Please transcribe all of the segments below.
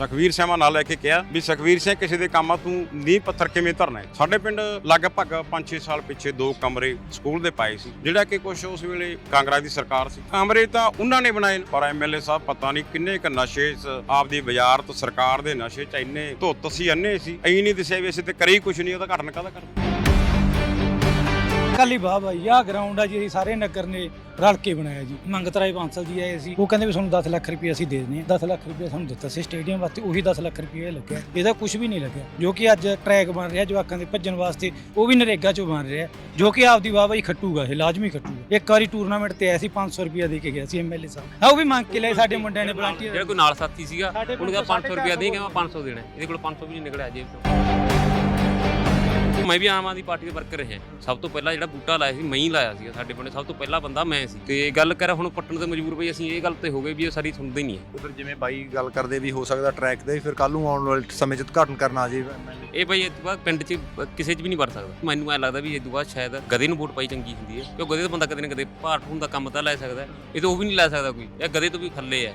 ਸੁਖਵੀਰ ਸਿੰਘ ਨਾਲ ਲੈ ਕੇ ਕਿਹਾ ਵੀ ਸੁਖਵੀਰ ਸਿੰਘ ਕਿਸੇ ਦੇ ਕੰਮਾਂ ਤੂੰ ਨੀਂਹ ਪੱਥਰ ਕਿਵੇਂ ਧਰਨਾ ਸਾਡੇ ਪਿੰਡ ਲਗਭਗ 5-6 ਸਾਲ ਪਿੱਛੇ ਦੋ ਕਮਰੇ ਸਕੂਲ ਦੇ ਪਾਏ ਸੀ ਜਿਹੜਾ ਕਿ ਕੁਝ ਉਸ ਵੇਲੇ ਕਾਂਗਰਸ ਦੀ ਸਰਕਾਰ ਸੀ। ਕਮਰੇ ਤਾਂ ਉਹਨਾਂ ਨੇ ਬਣਾਏ ਨੇ, ਪਰ ਐਮਐਲਏ ਸਾਹਿਬ ਪਤਾ ਨਹੀਂ ਕਿੰਨੇ ਕ ਨਸ਼ੇ ਇਸ ਆਪਦੀ ਬਾਜ਼ਾਰ ਤੋਂ ਸਰਕਾਰ ਦੇ ਨਸ਼ੇ ਚ ਇੰਨੇ ਧੁੱਤ ਸੀ ਅੰਨੇ ਸੀ ਐਂ ਨਹੀਂ ਦਿਸਿਆ ਵੀ ਅਸੀਂ ਤੇ ਕਰੀ ਕੁਝ ਨਹੀਂ ਉਹਦਾ ਘਟਨ ਕਾਹਦਾ ਕਰਦੇ ਕੱਲੀ ਬਾਹ ਬਾਈ ਆਹ ਗਰਾਊਂਡ ਆ ਜੀ ਅਸੀਂ ਸਾਰੇ ਨਗਰ ਨੇ ਰਲ ਕੇ ਬਣਾਇਆ ਜੀ। ਮੰਗਤ ਰਾਏ ਬਾਂਸਲ ਜੀ ਆਏ ਸੀ। ਉਹ ਕਹਿੰਦੇ ਵੀ ਤੁਹਾਨੂੰ 10 ਲੱਖ ਰੁਪਏ ਅਸੀਂ ਦੇ ਦਿੰਦੇ ਹਾਂ। 10 ਲੱਖ ਰੁਪਏ ਸਾਨੂੰ ਦਿੱਤਾ ਸੀ ਸਟੇਡੀਅਮ ਵਾਸਤੇ ਉਹੀ 10 ਲੱਖ ਰੁਪਏ ਲੱਗਿਆ। ਇਹਦਾ ਕੁਝ ਵੀ ਨਹੀਂ ਲੱਗਿਆ। ਜੋ ਕਿ ਅੱਜ ਟਰੈਕ ਬਣ ਰਿਹਾ ਜਵਾਕਾਂ ਦੇ ਭੱਜਣ ਵਾਸਤੇ ਉਹ ਵੀ ਨਰੇਗਾ ਚੋਂ ਬਣ ਰਿਹਾ। ਜੋ ਕਿ ਆਪਦੀ ਵਾਹ ਬਾਈ ਖੱਟੂਗਾ ਇਹ ਲਾਜ਼ਮੀ ਖੱਟੂਗਾ। ਇੱਕ ਵਾਰੀ ਟੂਰਨਾਮੈਂਟ ਤੇ ਆਇਆ ਸੀ 500 ਰੁਪਏ ਦੇ ਕੇ ਗਿਆ ਸੀ ਐਮਐਲਏ ਸਾਹਿਬ। ਹਾਂ ਉਹ ਵੀ ਮੰਗ ਕੇ ਲਏ ਸਾਡੇ ਮੁੰਡਿਆਂ ਨੇ ਜਿਹੜਾ ਵਲੰਟੀਅਰ ਕੋਈ ਨਾਲ ਸਾਥੀ ਸੀਗਾ ਉਹਨੂੰ ਕਿਹਾ 500 ਰੁਪਇਆ ਦੇ ਕਿ ਮੈਂ 500 ਦੇਣਾ। ਇਹਦੇ ਕੋਲ 500 ਵੀ ਨਹੀਂ ਨਿਕਲਿਆ ਜੇਬ ਤੋਂ ਮੈਂ ਵੀ ਆਮ ਆਦਮੀ ਪਾਰਟੀ ਦੇ ਵਰਕਰ ਰਿਹਾ। ਸਭ ਤੋਂ ਪਹਿਲਾਂ ਜਿਹੜਾ ਬੂਟਾ ਲਾਇਆ ਸੀ ਮੈਂ ਹੀ ਲਾਇਆ ਸੀ ਸਾਡੇ ਪਿੰਡ। ਸਭ ਤੋਂ ਪਹਿਲਾ ਬੰਦਾ ਮੈਂ ਸੀ। ਤੇ ਗੱਲ ਕਰ ਹੁਣ ਪੱਟਣ ਤੇ ਮਜਬੂਰ ਪਈ ਅਸੀਂ ਇਹ ਗੱਲ ਤੇ ਹੋ ਗਏ ਵੀ ਇਹ ਸਾਰੀ ਸੁਣਦੇ ਨਹੀਂ ਹੈ। ਫਿਰ ਜਿਵੇਂ ਬਾਈ ਗੱਲ ਕਰਦੇ ਵੀ ਹੋ ਸਕਦਾ ਟਰੈਕ ਦੇ ਫਿਰ ਕੱਲ ਨੂੰ ਆਉਣ ਵਾਲੇ ਸਮੇਂ 'ਚ ਉਦਘਾਟਨ ਕਰਨਾ ਆ ਜੇ ਇਹ ਬਈ ਇਹ ਤੋਂ ਬਾਅਦ ਪਿੰਡ 'ਚ ਕਿਸੇ 'ਚ ਵੀ ਨਹੀਂ ਵੜ ਸਕਦਾ। ਮੈਨੂੰ ਐ ਲੱਗਦਾ ਵੀ ਇਹ ਤੋਂ ਬਾਅਦ ਸ਼ਾਇਦ ਗਧੇ ਨੂੰ ਵੋਟ ਪਾਈ ਚੰਗੀ ਹੁੰਦੀ ਹੈ। ਕਿਉਂ ਗਧੇ ਦਾ ਬੰਦਾ ਕਦੇ ਨਾ ਕਦੇ ਭਾਰ ਠੂਣ ਦਾ ਕੰਮ ਤਾਂ ਲੈ ਸਕਦਾ। ਇਹ ਤਾਂ ਉਹ ਵੀ ਨਹੀਂ ਲੈ ਸਕਦਾ ਕੋਈ। ਇਹ ਗਧੇ ਤੋਂ ਵੀ ਥੱਲੇ ਹੈ।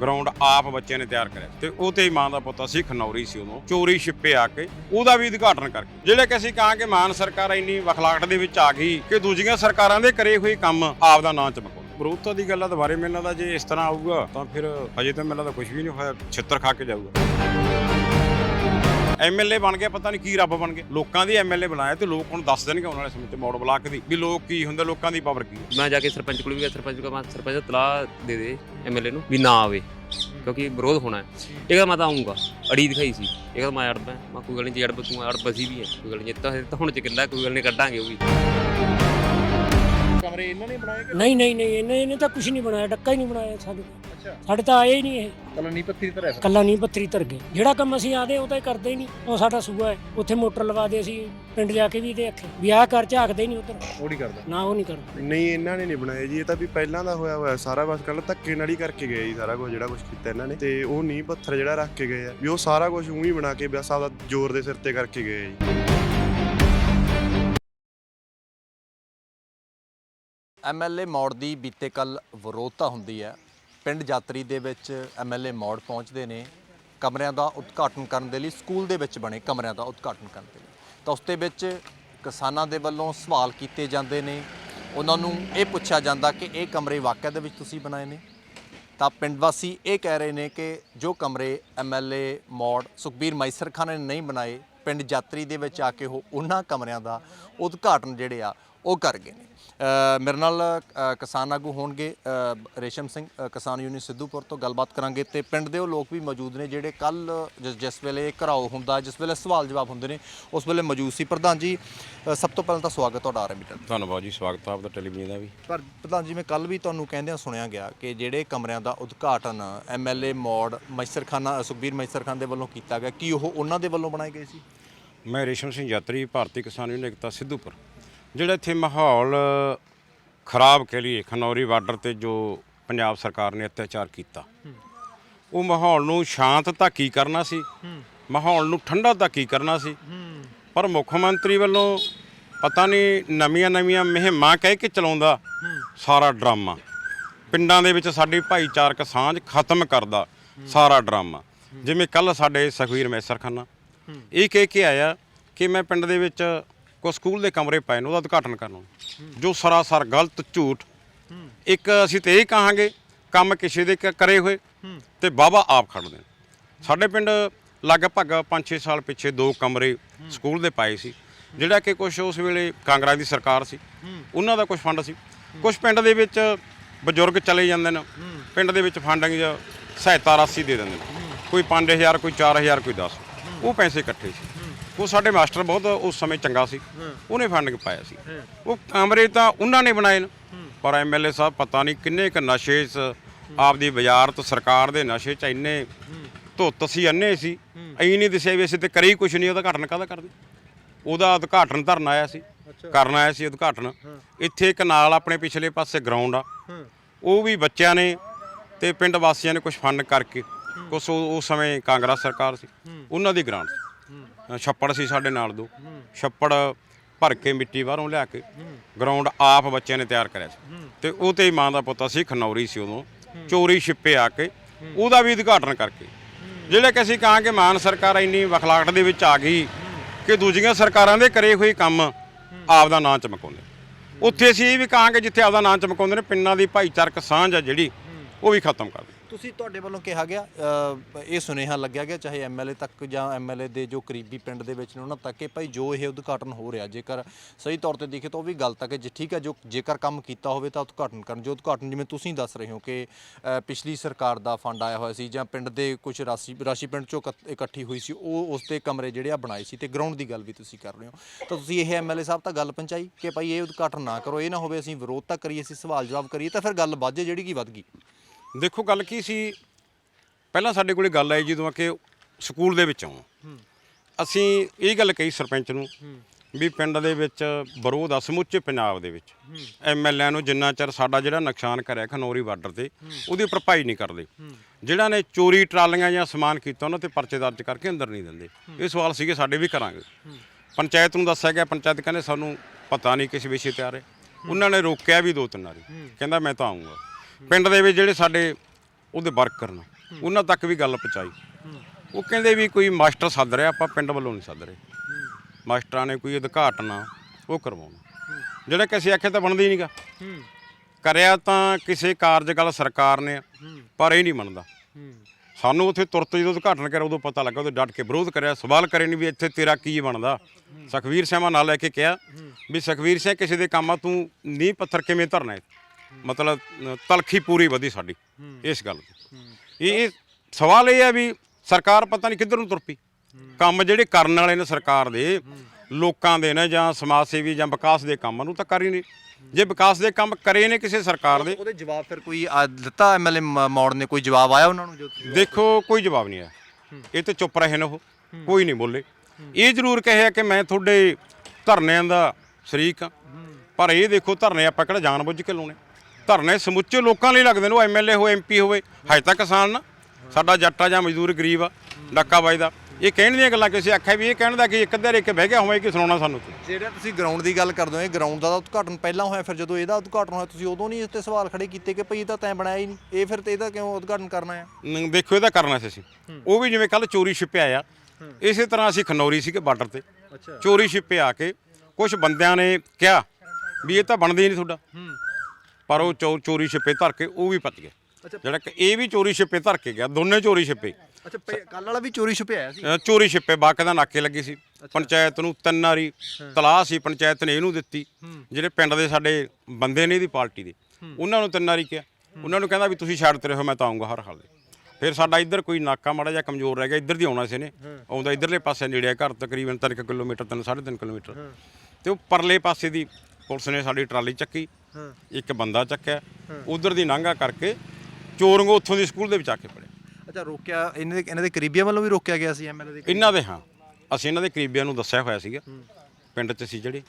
ਗਰਾਊਂਡ ਆਪ ਬੱਚਿਆਂ ਨੇ ਤਿਆਰ ਕਰਿਆ। ਤੇ ਉਹ ਤੇ ਮਾਂ ਦਾ ਪੁੱਤ ਸੀ ਖਨੌਰੀ ਸੀ ਉਦੋਂ, ਚੋਰੀ ਛਿੱਪੇ ਆ ਕੇ, ਉਹਦਾ ਵੀ ਉਦਘਾਟਨ ਕਰਕੇ। ਜਿਹੜੇ ਕਿ ਅਸੀਂ ਕਹਾਂ ਕਿ ਮਾਨ ਸਰਕਾਰ ਇੰਨੀ ਵਖਲਾਟ ਦੇ ਵਿੱਚ ਆ ਗਈ ਕਿ ਦੂਜੀਆਂ ਸਰਕਾਰਾਂ ਦੇ ਕਰੇ ਹੋਏ ਕੰਮ ਆਪ ਦਾ ਨਾਂ ਚਮਕਾਉਂਦੇ। ਵਿਰੋਧਤਾ ਦੀ ਗੱਲ ਆ, ਦੁਬਾਰੇ ਮੈਨੂੰ ਲੱਗਦਾ ਜੇ ਇਸ ਤਰ੍ਹਾਂ ਆਊਗਾ, ਤਾਂ ਫਿਰ ਅਜੇ ਤਾਂ ਮੈਨੂੰ ਦਾ ਕੁਝ ਵੀ ਨਹੀਂ ਹੋਇਆ, ਛਿੱਤਰ ਖਾ ਕੇ ਜਾਊਗਾ। ਐਮਐਲਏ ਬਣ ਗਿਆ ਪਤਾ ਨਹੀਂ ਕੀ ਰੱਬ ਬਣ ਗਿਆ ਲੋਕਾਂ ਦੀ ਐਮਐਲਏ ਬਣਾਇਆ ਤੇ ਲੋਕ ਹੁਣ ਦੱਸ ਦੇਣਗੇ ਆਉਣ ਵਾਲੇ ਸਮੇਂ 'ਚ ਮੋੜ ਬਲਾਕ ਦੀ ਵੀ ਲੋਕ ਕੀ ਹੁੰਦੇ ਲੋਕਾਂ ਦੀ ਪਾਵਰ ਕੀ। ਮੈਂ ਜਾ ਕੇ ਸਰਪੰਚ ਕੋਲ ਵੀ ਗਿਆ ਸਰਪੰਚ ਕੋਲ ਮੈਂ ਸਰਪੰਚ ਦਾ ਤਲਾਹ ਦੇ ਦੇ ਐਮਐਲਏ ਨੂੰ ਵੀ ਨਾ ਆਵੇ ਕਿਉਂਕਿ ਵਿਰੋਧ ਹੋਣਾ ਹੈ। ਇਹ ਕਹਿੰਦਾ ਮੈਂ ਤਾਂ ਆਉਂਗਾ ਅੜੀ ਦਿਖਾਈ ਸੀ। ਇਹ ਕਹਿੰਦਾ ਮੈਂ ਅੜਦਾ ਮੈਂ ਕੋਈ ਗੱਲ ਨਹੀਂ ਜੇ ਅੜਬ ਤੂੰ ਅੜਬ ਅਸੀਂ ਵੀ ਹੈ ਕੋਈ ਗੱਲ ਨਹੀਂ ਤਾਂ ਤਾਂ ਹੁਣ ਚ ਕਿੱਲਾ ਕੋਈ ਗੱਲ ਨਹੀਂ ਕੱਢਾਂਗੇ ਉਹ ਵੀ। ਕਮਰੇ ਇਹਨਾਂ ਨੇ ਬਣਾਏ ਨਹੀਂ? ਨਹੀਂ ਨਹੀਂ ਇਹਨੇ ਇਹਨੇ ਤਾਂ ਕੁਝ ਨਹੀਂ ਬਣਾਇਆ ਡੱਕਾ ਹੀ ਨਹੀਂ ਬਣਾਇਆ ਸਾਡੇ ਕੋਲ। ਸਾਡੇ ਤਾਂ ਆਏ ਹੀ ਨਹੀਂ ਇਹ। ਕਲੋਨੀ ਪੱਥਰੀ ਤੇ ਰਹਿ ਕੱਲਾ ਨਹੀਂ ਪੱਤਰੀ ਧਰ ਗਏ। ਜਿਹੜਾ ਕੰਮ ਅਸੀਂ ਆਦੇ ਉਹ ਤਾਂ ਇਹ ਕਰਦੇ ਹੀ ਨਹੀਂ। ਉਹ ਸਾਡਾ ਸੂਆ ਹੈ। ਉੱਥੇ ਮੋਟਰ ਲਵਾ ਦੇ ਅਸੀਂ ਪਿੰਡ ਜਾ ਕੇ ਵੀ ਆਖੇ ਵੀ ਆਹ ਕਰ ਝਾਕਦੇ ਹੀ ਨਹੀਂ ਉਧਰ। ਉਹ ਨਹੀਂ ਕਰਦਾ। ਨਾ ਉਹ ਨਹੀਂ ਕਰਦੇ। ਨਹੀਂ ਇਹਨਾਂ ਨੇ ਨਹੀਂ ਬਣਾਏ ਜੀ। ਇਹ ਤਾਂ ਵੀ ਪਹਿਲਾਂ ਦਾ ਹੋਇਆ ਹੋਇਆ ਸਾਰਾ ਬਸ ਕੱਲ ਧੱਕੇ ਨਾਲ ਹੀ ਕਰਕੇ ਗਏ ਜੀ ਸਾਰਾ ਕੁਝ ਜਿਹੜਾ ਕੁਝ ਕੀਤਾ ਇਹਨਾਂ ਨੇ। ਤੇ ਉਹ ਨੀਂਹ ਪੱਥਰ ਜਿਹੜਾ ਰੱਖ ਕੇ ਗਏ ਆ। ਵੀ ਉਹ ਸਾਰਾ ਕੁਝ ਉਹੀ ਬਣਾ ਕੇ ਬਸ ਆਪਦਾ ਜ਼ੋਰ ਦੇ ਸਿਰ ਤੇ ਕਰਕੇ ਗਏ ਆ ਜੀ। ਐਮਐਲਏ ਮੌੜ ਦੀ ਬੀਤੇ ਕੱਲ ਵਿਰੋਧਤਾ ਹੁੰਦੀ ਹੈ। ਪਿੰਡ ਜਾਤਰੀ ਦੇ ਵਿੱਚ ਐਮਐਲਏ ਮੌੜ ਪਹੁੰਚਦੇ ਨੇ ਕਮਰਿਆਂ ਦਾ ਉਦਘਾਟਨ ਕਰਨ ਦੇ ਲਈ, ਸਕੂਲ ਦੇ ਵਿੱਚ ਬਣੇ ਕਮਰਿਆਂ ਦਾ ਉਦਘਾਟਨ ਕਰਨ ਦੇ ਲਈ। ਤਾਂ ਉਸ ਦੇ ਵਿੱਚ ਕਿਸਾਨਾਂ ਦੇ ਵੱਲੋਂ ਸਵਾਲ ਕੀਤੇ ਜਾਂਦੇ ਨੇ। ਉਹਨਾਂ ਨੂੰ ਇਹ ਪੁੱਛਿਆ ਜਾਂਦਾ ਕਿ ਇਹ ਕਮਰੇ ਵਾਕਿਆ ਦੇ ਵਿੱਚ ਤੁਸੀਂ ਬਣਾਏ ਨੇ? ਤਾਂ ਪਿੰਡ ਵਾਸੀ ਇਹ ਕਹਿ ਰਹੇ ਨੇ ਕਿ ਜੋ ਕਮਰੇ ਐਮਐਲਏ ਮੌੜ ਸੁਖਬੀਰ ਮਾਈਸਰ ਖਾਨ ਨੇ ਨਹੀਂ ਬਣਾਏ, ਪਿੰਡ ਜਾਤਰੀ ਦੇ ਵਿੱਚ ਆ ਕੇ ਉਹ ਉਹਨਾਂ ਕਮਰਿਆਂ ਦਾ ਉਦਘਾਟਨ ਜਿਹੜੇ ਆ ਉਹ ਕਰ ਗਏ ਨੇ। ਮੇਰੇ ਨਾਲ ਕਿਸਾਨ ਆਗੂ ਹੋਣਗੇ ਰੇਸ਼ਮ ਸਿੰਘ ਕਿਸਾਨ ਯੂਨੀਅਨ ਸਿੱਧੂਪੁਰ ਤੋਂ ਗੱਲਬਾਤ ਕਰਾਂਗੇ ਤੇ ਪਿੰਡ ਦੇ ਉਹ ਲੋਕ ਵੀ ਮੌਜੂਦ ਨੇ ਜਿਹੜੇ ਕੱਲ ਜਿਸ ਵੇਲੇ ਘਰਾਓ ਹੁੰਦਾ ਜਿਸ ਵੇਲੇ ਸਵਾਲ ਜਵਾਬ ਹੁੰਦੇ ਨੇ ਉਸ ਵੇਲੇ ਮੌਜੂਦ ਸੀ। ਪ੍ਰਧਾਨ ਜੀ ਸਭ ਤੋਂ ਪਹਿਲਾਂ ਤਾਂ ਸਵਾਗਤ ਤੁਹਾਡਾ ਆਰ ਮੀਟਰ ਧੰਨਵਾਦ ਜੀ ਸਵਾਗਤ ਆ ਆਪਦਾ ਟੈਲੀਵਿਜ਼ਨ ਦਾ ਵੀ। ਪਰ ਪ੍ਰਧਾਨ ਜੀ ਮੈਂ ਕੱਲ ਵੀ ਤੁਹਾਨੂੰ ਕਹਿੰਦਿਆਂ ਸੁਣਿਆ ਗਿਆ ਕਿ ਜਿਹੜੇ ਕਮਰਿਆਂ ਦਾ ਉਦਘਾਟਨ ਐਮਐਲਏ ਮੌੜ ਮੈਸਰਖਾਨਾ ਸੁਖਬੀਰ ਮੈਸਰਖਾਨ ਦੇ ਵੱਲੋਂ ਕੀਤਾ ਗਿਆ ਕੀ ਉਹ ਉਹਨਾਂ ਦੇ ਵੱਲੋਂ ਬਣਾਏ ਗਏ ਸੀ? ਮੈਂ ਰੇਸ਼ਮ ਸਿੰਘ ਯਾਤਰੀ ਭਾਰਤੀ ਕਿਸਾਨ ਯੂਨੀਅਨ ਏਕਤਾ ਸਿੱਧੂਪੁਰ। ਜਿਹੜਾ ਇੱਥੇ ਮਾਹੌਲ ਖਰਾਬ ਕਹਿ ਲਈਏ, ਖਨੌਰੀ ਬਾਰਡਰ ਤੇ ਜੋ ਪੰਜਾਬ ਸਰਕਾਰ ਨੇ ਅਤਿਆਚਾਰ ਕੀਤਾ, ਉਹ ਮਾਹੌਲ ਨੂੰ ਸ਼ਾਂਤ ਤਾਂ ਕੀ ਕਰਨਾ ਸੀ? ਮਾਹੌਲ ਨੂੰ ਠੰਡਾ ਤਾਂ ਕੀ ਕਰਨਾ ਸੀ? ਪਰ ਮੁੱਖ ਮੰਤਰੀ ਵੱਲੋਂ ਪਤਾ ਨਹੀਂ ਨਵੀਆਂ ਨਵੀਆਂ ਮੁਹਿੰਮਾਂ ਕਹਿ ਕੇ ਚਲਾਉਂਦਾ ਸਾਰਾ ਡਰਾਮਾ। ਪਿੰਡਾਂ ਦੇ ਵਿੱਚ ਸਾਡੀ ਭਾਈਚਾਰਕ ਸਾਂਝ ਖਤਮ ਕਰਦਾ ਸਾਰਾ ਡਰਾਮਾ। ਜਿਵੇਂ ਕੱਲ ਸਾਡੇ ਸੁਖਵੀਰ ਮੈਸਰਖਾਨਾ, ਇਹ ਕਹਿ ਕੇ ਆਇਆ ਕਿ ਮੈਂ ਪਿੰਡ ਦੇ ਵਿੱਚ ਕੋ ਸਕੂਲ ਦੇ ਕਮਰੇ ਪਏ ਨੇ, ਉਹਦਾ ਉਦਘਾਟਨ ਕਰਨਾ ਜੋ ਸਰਾਸਰ ਗਲਤ, ਝੂਠ। ਇੱਕ ਅਸੀਂ ਤੇ ਇਹ ਕਹਾਂਗੇ, ਕੰਮ ਕਿਸੇ ਦੇ ਕ- ਕਰੇ ਹੋਏ ਤੇ ਬਾਬਾ ਆਪ ਖੜਦੇ ਨੇ ਸਾਡੇ ਪਿੰਡ ਲਗਭਗ 5-6 ਸਾਲ ਪਿੱਛੇ ਦੋ ਕਮਰੇ ਸਕੂਲ ਦੇ ਪਾਏ ਸੀ, ਜਿਹੜਾ ਕਿ ਕੁਝ ਉਸ ਵੇਲੇ ਕਾਂਗਰਸ ਦੀ ਸਰਕਾਰ ਸੀ। ਉਹਨਾਂ ਦਾ ਕੁਝ ਫੰਡ ਸੀ। ਕੁਝ ਪਿੰਡ ਦੇ ਵਿੱਚ ਬਜ਼ੁਰਗ ਚਲੇ ਜਾਂਦੇ ਨੇ। ਪਿੰਡ ਦੇ ਵਿੱਚ ਫੰਡਿੰਗ ਜਾਂ ਸਹਾਇਤਾ ਰਾਸ਼ੀ ਦੇ ਦਿੰਦੇ ਨੇ। ਕੋਈ 5000 ਕੋਈ 4000 ਕੋਈ 10 ਉਹ ਪੈਸੇ ਇਕੱਠੇ ਸੀ। ਉਹ ਸਾਡੇ ਮਾਸਟਰ ਬਹੁਤ ਉਸ ਸਮੇਂ ਚੰਗਾ ਸੀ। ਉਹਨੇ ਫੰਡਿੰਗ ਪਾਇਆ ਸੀ। ਉਹ ਕਮਰੇ ਤਾਂ ਉਹਨਾਂ ਨੇ ਬਣਾਏ ਨੇ। ਪਰ ਐਮਐਲਏ ਸਾਹਿਬ ਪਤਾ ਨਹੀਂ ਕਿੰਨੇ ਕ ਨਸ਼ੇ ਇਸ ਆਪਦੀ ਬਾਜ਼ਾਰ ਤੋਂ ਸਰਕਾਰ ਦੇ ਨਸ਼ੇ ਚ ਇੰਨੇ ਧੁੱਤ ਸੀ ਅੰਨੇ ਸੀ। ਐਂ ਨਹੀਂ ਦਿਸਿਆ ਵੀ ਅਸੀਂ ਤੇ ਕਰੀ ਕੁਝ ਨਹੀਂ ਉਹਦਾ ਘਟਨ ਕਾਹਦਾ ਕਰਦੇ? ਉਹਦਾ ਉਦਘਾਟਨ ਧਰਨ ਆਇਆ ਸੀ। ਕਰਨ ਆਇਆ ਸੀ ਉਦਘਾਟਨ। ਇੱਥੇ ਇੱਕ ਨਾਲ ਆਪਣੇ ਪਿਛਲੇ ਪਾਸੇ ਗਰਾਊਂਡ ਆ। ਉਹ ਵੀ ਬੱਚਿਆਂ ਨੇ ਤੇ ਪਿੰਡ ਵਾਸੀਆਂ ਨੇ ਕੁਝ ਫੰਡ ਕਰਕੇ ਕੁਛ ਉਸ ਸਮੇਂ ਕਾਂਗਰਸ ਸਰਕਾਰ ਸੀ। ਉਹਨਾਂ ਦੀ ਗ੍ਰਾਂਟ ਸੀ। ਛੱਪੜ ਸੀ ਸਾਡੇ ਨਾਲ ਦੋ। ਛੱਪੜ ਭਰ ਕੇ ਮਿੱਟੀ ਬਾਹਰੋਂ ਲਿਆ ਕੇ ਗਰਾਊਂਡ ਆਪ ਬੱਚਿਆਂ ਨੇ ਤਿਆਰ ਕਰਿਆ ਸੀ। ਤੇ ਉਹ ਤੇ ਮਾਂ ਦਾ ਪੁੱਤ ਸੀ ਖਨੌਰੀ ਸੀ ਉਦੋਂ। ਚੋਰੀ ਛਿੱਪੇ ਆ ਕੇ। ਉਹਦਾ ਵੀ ਉਦਘਾਟਨ ਕਰਕੇ। ਜਿਹੜੇ ਕਿ ਅਸੀਂ ਕਹਾਂ ਕਿ ਮਾਨ ਸਰਕਾਰ ਇੰਨੀ ਵਖਲਾਟ ਦੇ ਵਿੱਚ ਆ ਗਈ ਕਿ ਦੂਜੀਆਂ ਸਰਕਾਰਾਂ ਦੇ ਕਰੇ ਹੋਏ ਕੰਮ ਆਪ ਦਾ ਨਾਂ ਚਮਕਾਉਂਦੇ ਉੱਥੇ ਅਸੀਂ ਇਹ ਵੀ ਕਹਾਂਗੇ ਜਿੱਥੇ ਆਪਦਾ ਨਾਂ ਚਮਕਾਉਂਦੇ ਨੇ ਪਿੰਡਾਂ ਦੀ ਭਾਈਚਾਰਕ ਸਾਂਝ ਆ ਜਿਹੜੀ ਉਹ ਵੀ ਖਤਮ ਕਰ ਦੇ ਤੁਸੀਂ ਤੁਹਾਡੇ ਵੱਲੋਂ ਕਿਹਾ ਗਿਆ ਅ, ਇਹ ਸੁਨੇਹਾ ਲੱਗਿਆ ਗਿਆ ਚਾਹੇ ਐਮਐਲਏ ਤੱਕ ਜਾਂ ਐਮਐਲਏ ਦੇ ਜੋ ਕਰੀਬੀ ਪਿੰਡ ਦੇ ਵਿੱਚ ਨੇ ਉਹਨਾਂ ਤੱਕ ਕਿ ਭਾਈ ਜੋ ਇਹ ਉਦਘਾਟਨ ਹੋ ਰਿਹਾ ਜੇਕਰ ਸਹੀ ਤੌਰ ਤੇ ਦੇਖੇ ਤਾਂ ਉਹ ਵੀ ਗਲਤ ਹੈ ਕਿ ਜੇ ਠੀਕ ਹੈ ਜੋ ਜੇਕਰ ਕੰਮ ਕੀਤਾ ਹੋਵੇ ਤਾਂ ਉਦਘਾਟਨ ਕਰਨ ਜੋ ਉਦਘਾਟਨ ਜਿਵੇਂ ਤੁਸੀਂ ਦੱਸ ਰਹੇ ਹੋ ਕਿ ਅ, ਪਿਛਲੀ ਸਰਕਾਰ ਦਾ ਫੰਡ ਆਇਆ ਹੋਇਆ ਸੀ ਜਾਂ ਪਿੰਡ ਦੇ ਕੁਝ ਰਾਸ਼ੀ ਰਾਸ਼ੀ ਪਿੰਡ ਚੋਂ ਇਕੱਠ- ਇਕੱਠੀ ਹੋਈ ਸੀ ਉਹ ਉਸ ਦੇ ਕਮਰੇ ਜਿਹੜੇ ਆ ਬਣਾਏ ਸੀ ਤੇ ਗਰਾਊਂਡ ਦੀ ਗੱਲ ਵੀ ਤੁਸੀਂ ਕਰ ਰਹੇ ਹੋ। ਤਾਂ ਤੁਸੀਂ ਇਹ ਐਮਐਲਏ ਸਾਹਿਬ ਤਾਂ ਗੱਲ ਪਹੁੰਚਾਈ ਕਿ ਭਾਈ ਇਹ ਉਦਘਾਟਨ ਨਾ ਕਰੋ ਇਹ ਨਾ ਹੋਵੇ ਅਸੀਂ ਵਿਰੋਧ ਤਾਂ ਕਰੀਏ ਅਸੀਂ ਸਵਾਲ ਜਵਾਬ ਕਰੀਏ ਤਾਂ ਫਿਰ ਗੱਲ ਵੱਧ ਜਿਹੜੀ ਕੀ ਵੱਧ ਗਈ। ਦੇਖੋ ਗੱਲ ਕੀ ਸੀ? ਪਹਿਲਾਂ ਸਾਡੇ ਕੋਲੇ ਗੱਲ ਆਈ ਜਦੋਂ ਕਿ ਸਕੂਲ ਦੇ ਵਿੱਚ ਆਉਂ। ਅਸੀਂ ਇਹ ਗੱਲ ਕਹੀ ਸਰਪੰਚ ਨੂੰ ਵੀ ਪਿੰਡ ਦੇ ਵਿੱਚ ਵਿਰੋਧ ਆ ਸਮੁੱਚੇ ਪੰਜਾਬ ਦੇ ਵਿੱਚ। ਐਮਐਲਏ ਨੂੰ ਜਿੰਨਾ ਚਿਰ ਸਾਡਾ ਜਿਹੜਾ ਨੁਕਸਾਨ ਕਰਿਆ ਖਨੌਰੀ ਬਾਰਡਰ ਤੇ ਉਹਦੀ ਭਰਪਾਈ ਨਹੀਂ ਕਰਦੇ। ਜਿਹੜਾ ਨੇ ਚੋਰੀ ਟਰਾਲੀਆਂ ਜਾਂ ਸਮਾਨ ਕੀਤਾ ਉਹਨਾਂ ਤੇ ਪਰਚੇ ਦਰਜ ਕਰਕੇ ਅੰਦਰ ਨਹੀਂ ਦਿੰਦੇ। ਇਹ ਸਵਾਲ ਸੀਗੇ ਸਾਡੇ ਵੀ ਕਰਾਂਗੇ। ਪੰਚਾਇਤ ਨੂੰ ਦੱਸਿਆ ਗਿਆ ਪੰਚਾਇਤ ਕਹਿੰਦੇ ਸਾਨੂੰ ਪਤਾ ਨਹੀਂ ਕਿਸ ਵਿਸ਼ੇ ਤੇ ਆ ਰਹੇ। ਉਹਨਾਂ ਨੇ ਰੋਕਿਆ ਵੀ ਦੋ ਤਿੰਨ ਵਾਰੀ। ਕਹਿੰਦਾ ਮੈਂ ਤਾਂ ਆਉਂਗਾ ਪਿੰਡ ਦੇ ਵਿੱਚ ਜਿਹੜੇ ਸਾਡੇ ਉਹਦੇ ਵਰਕਰ ਨੇ, ਉਹਨਾਂ ਤੱਕ ਵੀ ਗੱਲ ਪਹੁੰਚਾਈ। ਉਹ ਕਹਿੰਦੇ ਵੀ ਕੋਈ ਮਾਸਟਰ ਸੱਦ ਰਿਹਾ, ਆਪਾਂ ਪਿੰਡ ਵੱਲੋਂ ਨਹੀਂ ਸੱਦ ਰਹੇ। ਮਾਸਟਰਾਂ ਨੇ ਕੋਈ ਉਦਘਾਟਨ ਆ ਉਹ ਕਰਵਾਉਣਾ। ਜਿਹੜਾ ਕਿਸੇ ਅਸੀਂ ਆਖਿਆ ਤਾਂ ਬਣਦਾ ਹੀ ਨਹੀਂਗਾ ਕਰਿਆ ਤਾਂ ਕਿਸੇ ਕਾਰਜਕਾਲ ਸਰਕਾਰ ਨੇ, ਪਰ ਇਹ ਨਹੀਂ ਮੰਨਦਾ। ਸਾਨੂੰ ਉੱਥੇ ਤੁਰਤ ਜਦੋਂ ਉਦਘਾਟਨ ਕਰਿਆ, ਉਦੋਂ ਪਤਾ ਲੱਗਾ, ਉਹਦੇ ਡਟ ਕੇ ਵਿਰੋਧ ਕਰਿਆ। ਸਵਾਲ ਕਰੇ ਨਹੀਂ ਵੀ ਇੱਥੇ ਤੇਰਾ ਕੀ ਬਣਦਾ? ਸੁਖਵੀਰ ਸਿੰਘਾਂ ਨਾਲ ਲੈ ਕੇ ਕਿਹਾ ਵੀ, ਸੁਖਵੀਰ ਸਿੰਘ, ਕਿਸੇ ਦੇ ਕੰਮ ਆ, ਤੂੰ ਨੀਂਹ ਪੱਥਰ ਕਿਵੇਂ ਧਰਨਾ ਹੈ? ਮਤਲਬ ਅ, ਤਲਖੀ ਪੂਰੀ ਵਧੀ ਸਾਡੀ ਇਸ ਗੱਲ ਤੇ ਇਹ ਇਹ ਸਵਾਲ ਇਹ ਹੈ ਵੀ ਸਰਕਾਰ ਪਤਾ ਨਹੀਂ ਕਿੱਧਰ ਨੂੰ ਤੁਰ ਪਈ। ਕੰਮ ਜਿਹੜੇ ਕਰਨ ਵਾਲੇ ਨੇ ਸਰਕਾਰ ਦੇ ਲੋਕਾਂ ਦੇ ਨੇ ਜਾਂ ਸਮਾਜ ਸੇਵੀ ਜਾਂ ਵਿਕਾਸ ਦੇ ਕੰਮ ਨੂੰ ਤਾਂ ਕਰ ਹੀ ਨਹੀਂ। ਜੇ ਵਿਕਾਸ ਦੇ ਕੰਮ ਕਰੇ ਨੇ ਕਿਸੇ ਸਰਕਾਰ ਦੇ ਉਹਦੇ ਜਵਾਬ ਫਿਰ ਕੋਈ ਆ, ਦਿੱਤਾ ਐਮਐਲਏ ਮੌੜ ਨੇ ਕੋਈ ਜਵਾਬ ਆਇਆ ਉਹਨਾਂ ਨੂੰ ਜੋ ਦੇਖੋ ਕੋਈ ਜਵਾਬ ਨਹੀਂ ਆਇਆ। ਇਹ ਤੇ ਚੁੱਪ ਰਹੇ ਨੇ ਉਹ। ਕੋਈ ਨਹੀਂ ਬੋਲੇ। ਇਹ ਜ਼ਰੂਰ ਕਹਿਆ ਕਿ ਮੈਂ ਤੁਹਾਡੇ ਧਰਨਿਆਂ ਦਾ ਸ਼ਰੀਕ ਹਾਂ। ਪਰ ਇਹ ਦੇਖੋ ਧਰਨੇ ਆਪਾਂ ਕਿਹੜਾ ਜਾਣਬੁੱਝ ਕੇ ਲਾਉਣੇ। ਧਰਨੇ ਸਮੁੱਚੇ ਲੋਕਾਂ ਲਈ ਲੱਗਦੇ ਨੇ ਉਹ ਐਮਐਲਏ ਹੋਵੇ ਐਮਪੀ ਹੋਵੇ ਹਜੇ ਤੱਕ ਕਿਸਾਨ ਨਾ ਸਾਡਾ ਜੱਟ ਆ ਜਾਂ ਮਜ਼ਦੂਰ ਗਰੀਬ ਆ ਡਾਕਾ ਵੱਜਦਾ ਇਹ ਕਹਿਣ ਦੀਆਂ ਗੱਲਾਂ ਕਿਸੇ ਆਖਿਆ ਵੀ ਇਹ ਕਹਿਣ ਦਾ ਕਿ ਇੱਕ ਅੱਧੇ ਇੱਕ ਬਹਿ ਗਿਆ ਹੋਵੇ ਕਿ ਸੁਣਾਉਣਾ ਸਾਨੂੰ ਜਿਹੜਾ ਤੁਸੀਂ ਗਰਾਊਂਡ ਦੀ ਗੱਲ ਕਰਦੇ ਹੋ ਇਹ ਗਰਾਊਂਡ ਦਾ ਉਦਘਾਟਨ ਪਹਿਲਾਂ ਹੋਇਆ ਫਿਰ ਜਦੋਂ ਇਹਦਾ ਉਦਘਾਟਨ ਹੋਇਆ ਤੁਸੀਂ ਉਦੋਂ ਨਹੀਂ ਇਸ ਤੇ ਸਵਾਲ ਖੜੇ ਕੀਤੇ ਕਿ ਭਈ ਇਹ ਤਾਂ ਤੈਂ ਬਣਾਇਆ ਹੀ ਨਹੀਂ ਇਹ ਫਿਰ ਤੇ ਇਹਦਾ ਕਿਉਂ ਉਦਘਾਟਨ ਕਰਨਾ ਹੈ ਨ- ਦੇਖੋ ਇਹਦਾ ਕਰਨਾ ਸੀ ਅਸੀਂ। ਉਹ ਵੀ ਜਿਵੇਂ ਕੱਲ ਚੋਰੀ ਛਿਪਿਆ ਆ ਇਸੇ ਤਰ੍ਹਾਂ ਅਸੀਂ ਖਨੌਰੀ ਸੀਗੇ ਬਾਰਡਰ ਤੇ। ਚੋਰੀ ਛਿਪੇ ਆ ਕੇ ਕੁਝ ਬੰਦਿਆਂ ਨੇ ਕਿਹਾ ਵੀ ਇਹ ਤਾਂ ਬਣਦੀ ਨਹੀਂ ਤੁਹਾਡਾ। ਪਰ ਉਹ ਚੋ- ਚੋਰੀ ਛਿਪੇ ਧਰ ਕੇ ਉਹ ਵੀ ਪੱਜ ਗਿਆ ਜਿਹੜਾ ਕਿ ਇਹ ਵੀ ਚੋਰੀ ਛਿਪੇ ਧਰ ਕੇ ਗਿਆ ਦੋਨੇ ਚੋਰੀ ਛਿਪੇ। ਅੱਛਾ ਕੱਲ ਵਾਲਾ ਵੀ ਚੋਰੀ ਛੁਪਿਆ ਸੀ? ਅ, ਚੋਰੀ ਛਿਪੇ ਬਾਕ ਦਾ ਨਾਕੇ ਲੱਗੀ ਸੀ। ਪੰਚਾਇਤ ਨੂੰ ਤਿੰਨ ਵਾਰੀ ਤਲਾਹ ਸੀ ਪੰਚਾਇਤ ਨੇ ਇਹਨੂੰ ਦਿੱਤੀ। ਜਿਹੜੇ ਪਿੰਡ ਦੇ ਸਾਡੇ ਬੰਦੇ ਨੇ ਇਹਦੀ ਪਾਰਟੀ ਦੇ ਉਹਨਾਂ ਨੂੰ ਤਿੰਨ ਵਾਰੀ ਕਿਹਾ। ਉਹਨਾਂ ਨੂੰ ਕਹਿੰਦਾ ਵੀ ਤੁਸੀਂ ਛੱਡ ਤੇ ਰਹੋ ਮੈਂ ਤਾਂ ਆਉਂਗਾ ਹਰ ਹਾਲ ਦੇ। ਫਿਰ ਸਾਡਾ ਇੱਧਰ ਕੋਈ ਨਾਕਾ ਮਾੜਾ ਜਿਹਾ ਕਮਜ਼ੋਰ ਰਹਿ ਗਿਆ ਇੱਧਰ ਦੀ ਆਉਣਾ ਸੀ ਨੇ ਆਉਂਦਾ ਇੱਧਰਲੇ ਪਾਸੇ ਨੇੜੇ ਆ ਘਰ ਤਕਰੀਬਨ 3 ਕਿਲੋਮੀਟਰ 3 3.5 ਕਿਲੋਮੀਟਰ। ਤੇ ਉਹ ਪਰਲੇ ਪਾਸੇ ਦੀ ਪੁਲਿਸ ਨੇ ਸਾਡੀ ਟਰਾਲੀ ਚੱਕੀ। ਇੱਕ ਬੰਦਾ ਚੱਕਿਆ ਉਧਰ ਦੀ ਨਾਂਗਾ ਕਰਕੇ ਚੋਰੰਗੋ ਉੱਥੋਂ ਦੀ ਸਕੂਲ ਦੇ ਵਿੱਚ ਆ ਕੇ ਪੜਿਆ ਅੱਛਾ ਰੋਕਿਆ ਇਹਨਾਂ ਦੇ ਇਹਨਾਂ ਦੇ ਕਰੀਬੀਆਂ ਵੱਲੋਂ ਵੀ ਰੋਕਿਆ ਗਿਆ ਸੀ ਐਮਐਲਏ ਦੇ? ਇਹਨਾਂ ਦੇ ਹਾਂ। ਅਸੀਂ ਇਹਨਾਂ ਦੇ ਕਰੀਬੀਆਂ ਨੂੰ ਦੱਸਿਆ ਹੋਇਆ ਸੀਗਾ। ਪਿੰਡ 'ਚ ਸੀ ਜਿਹੜੇ।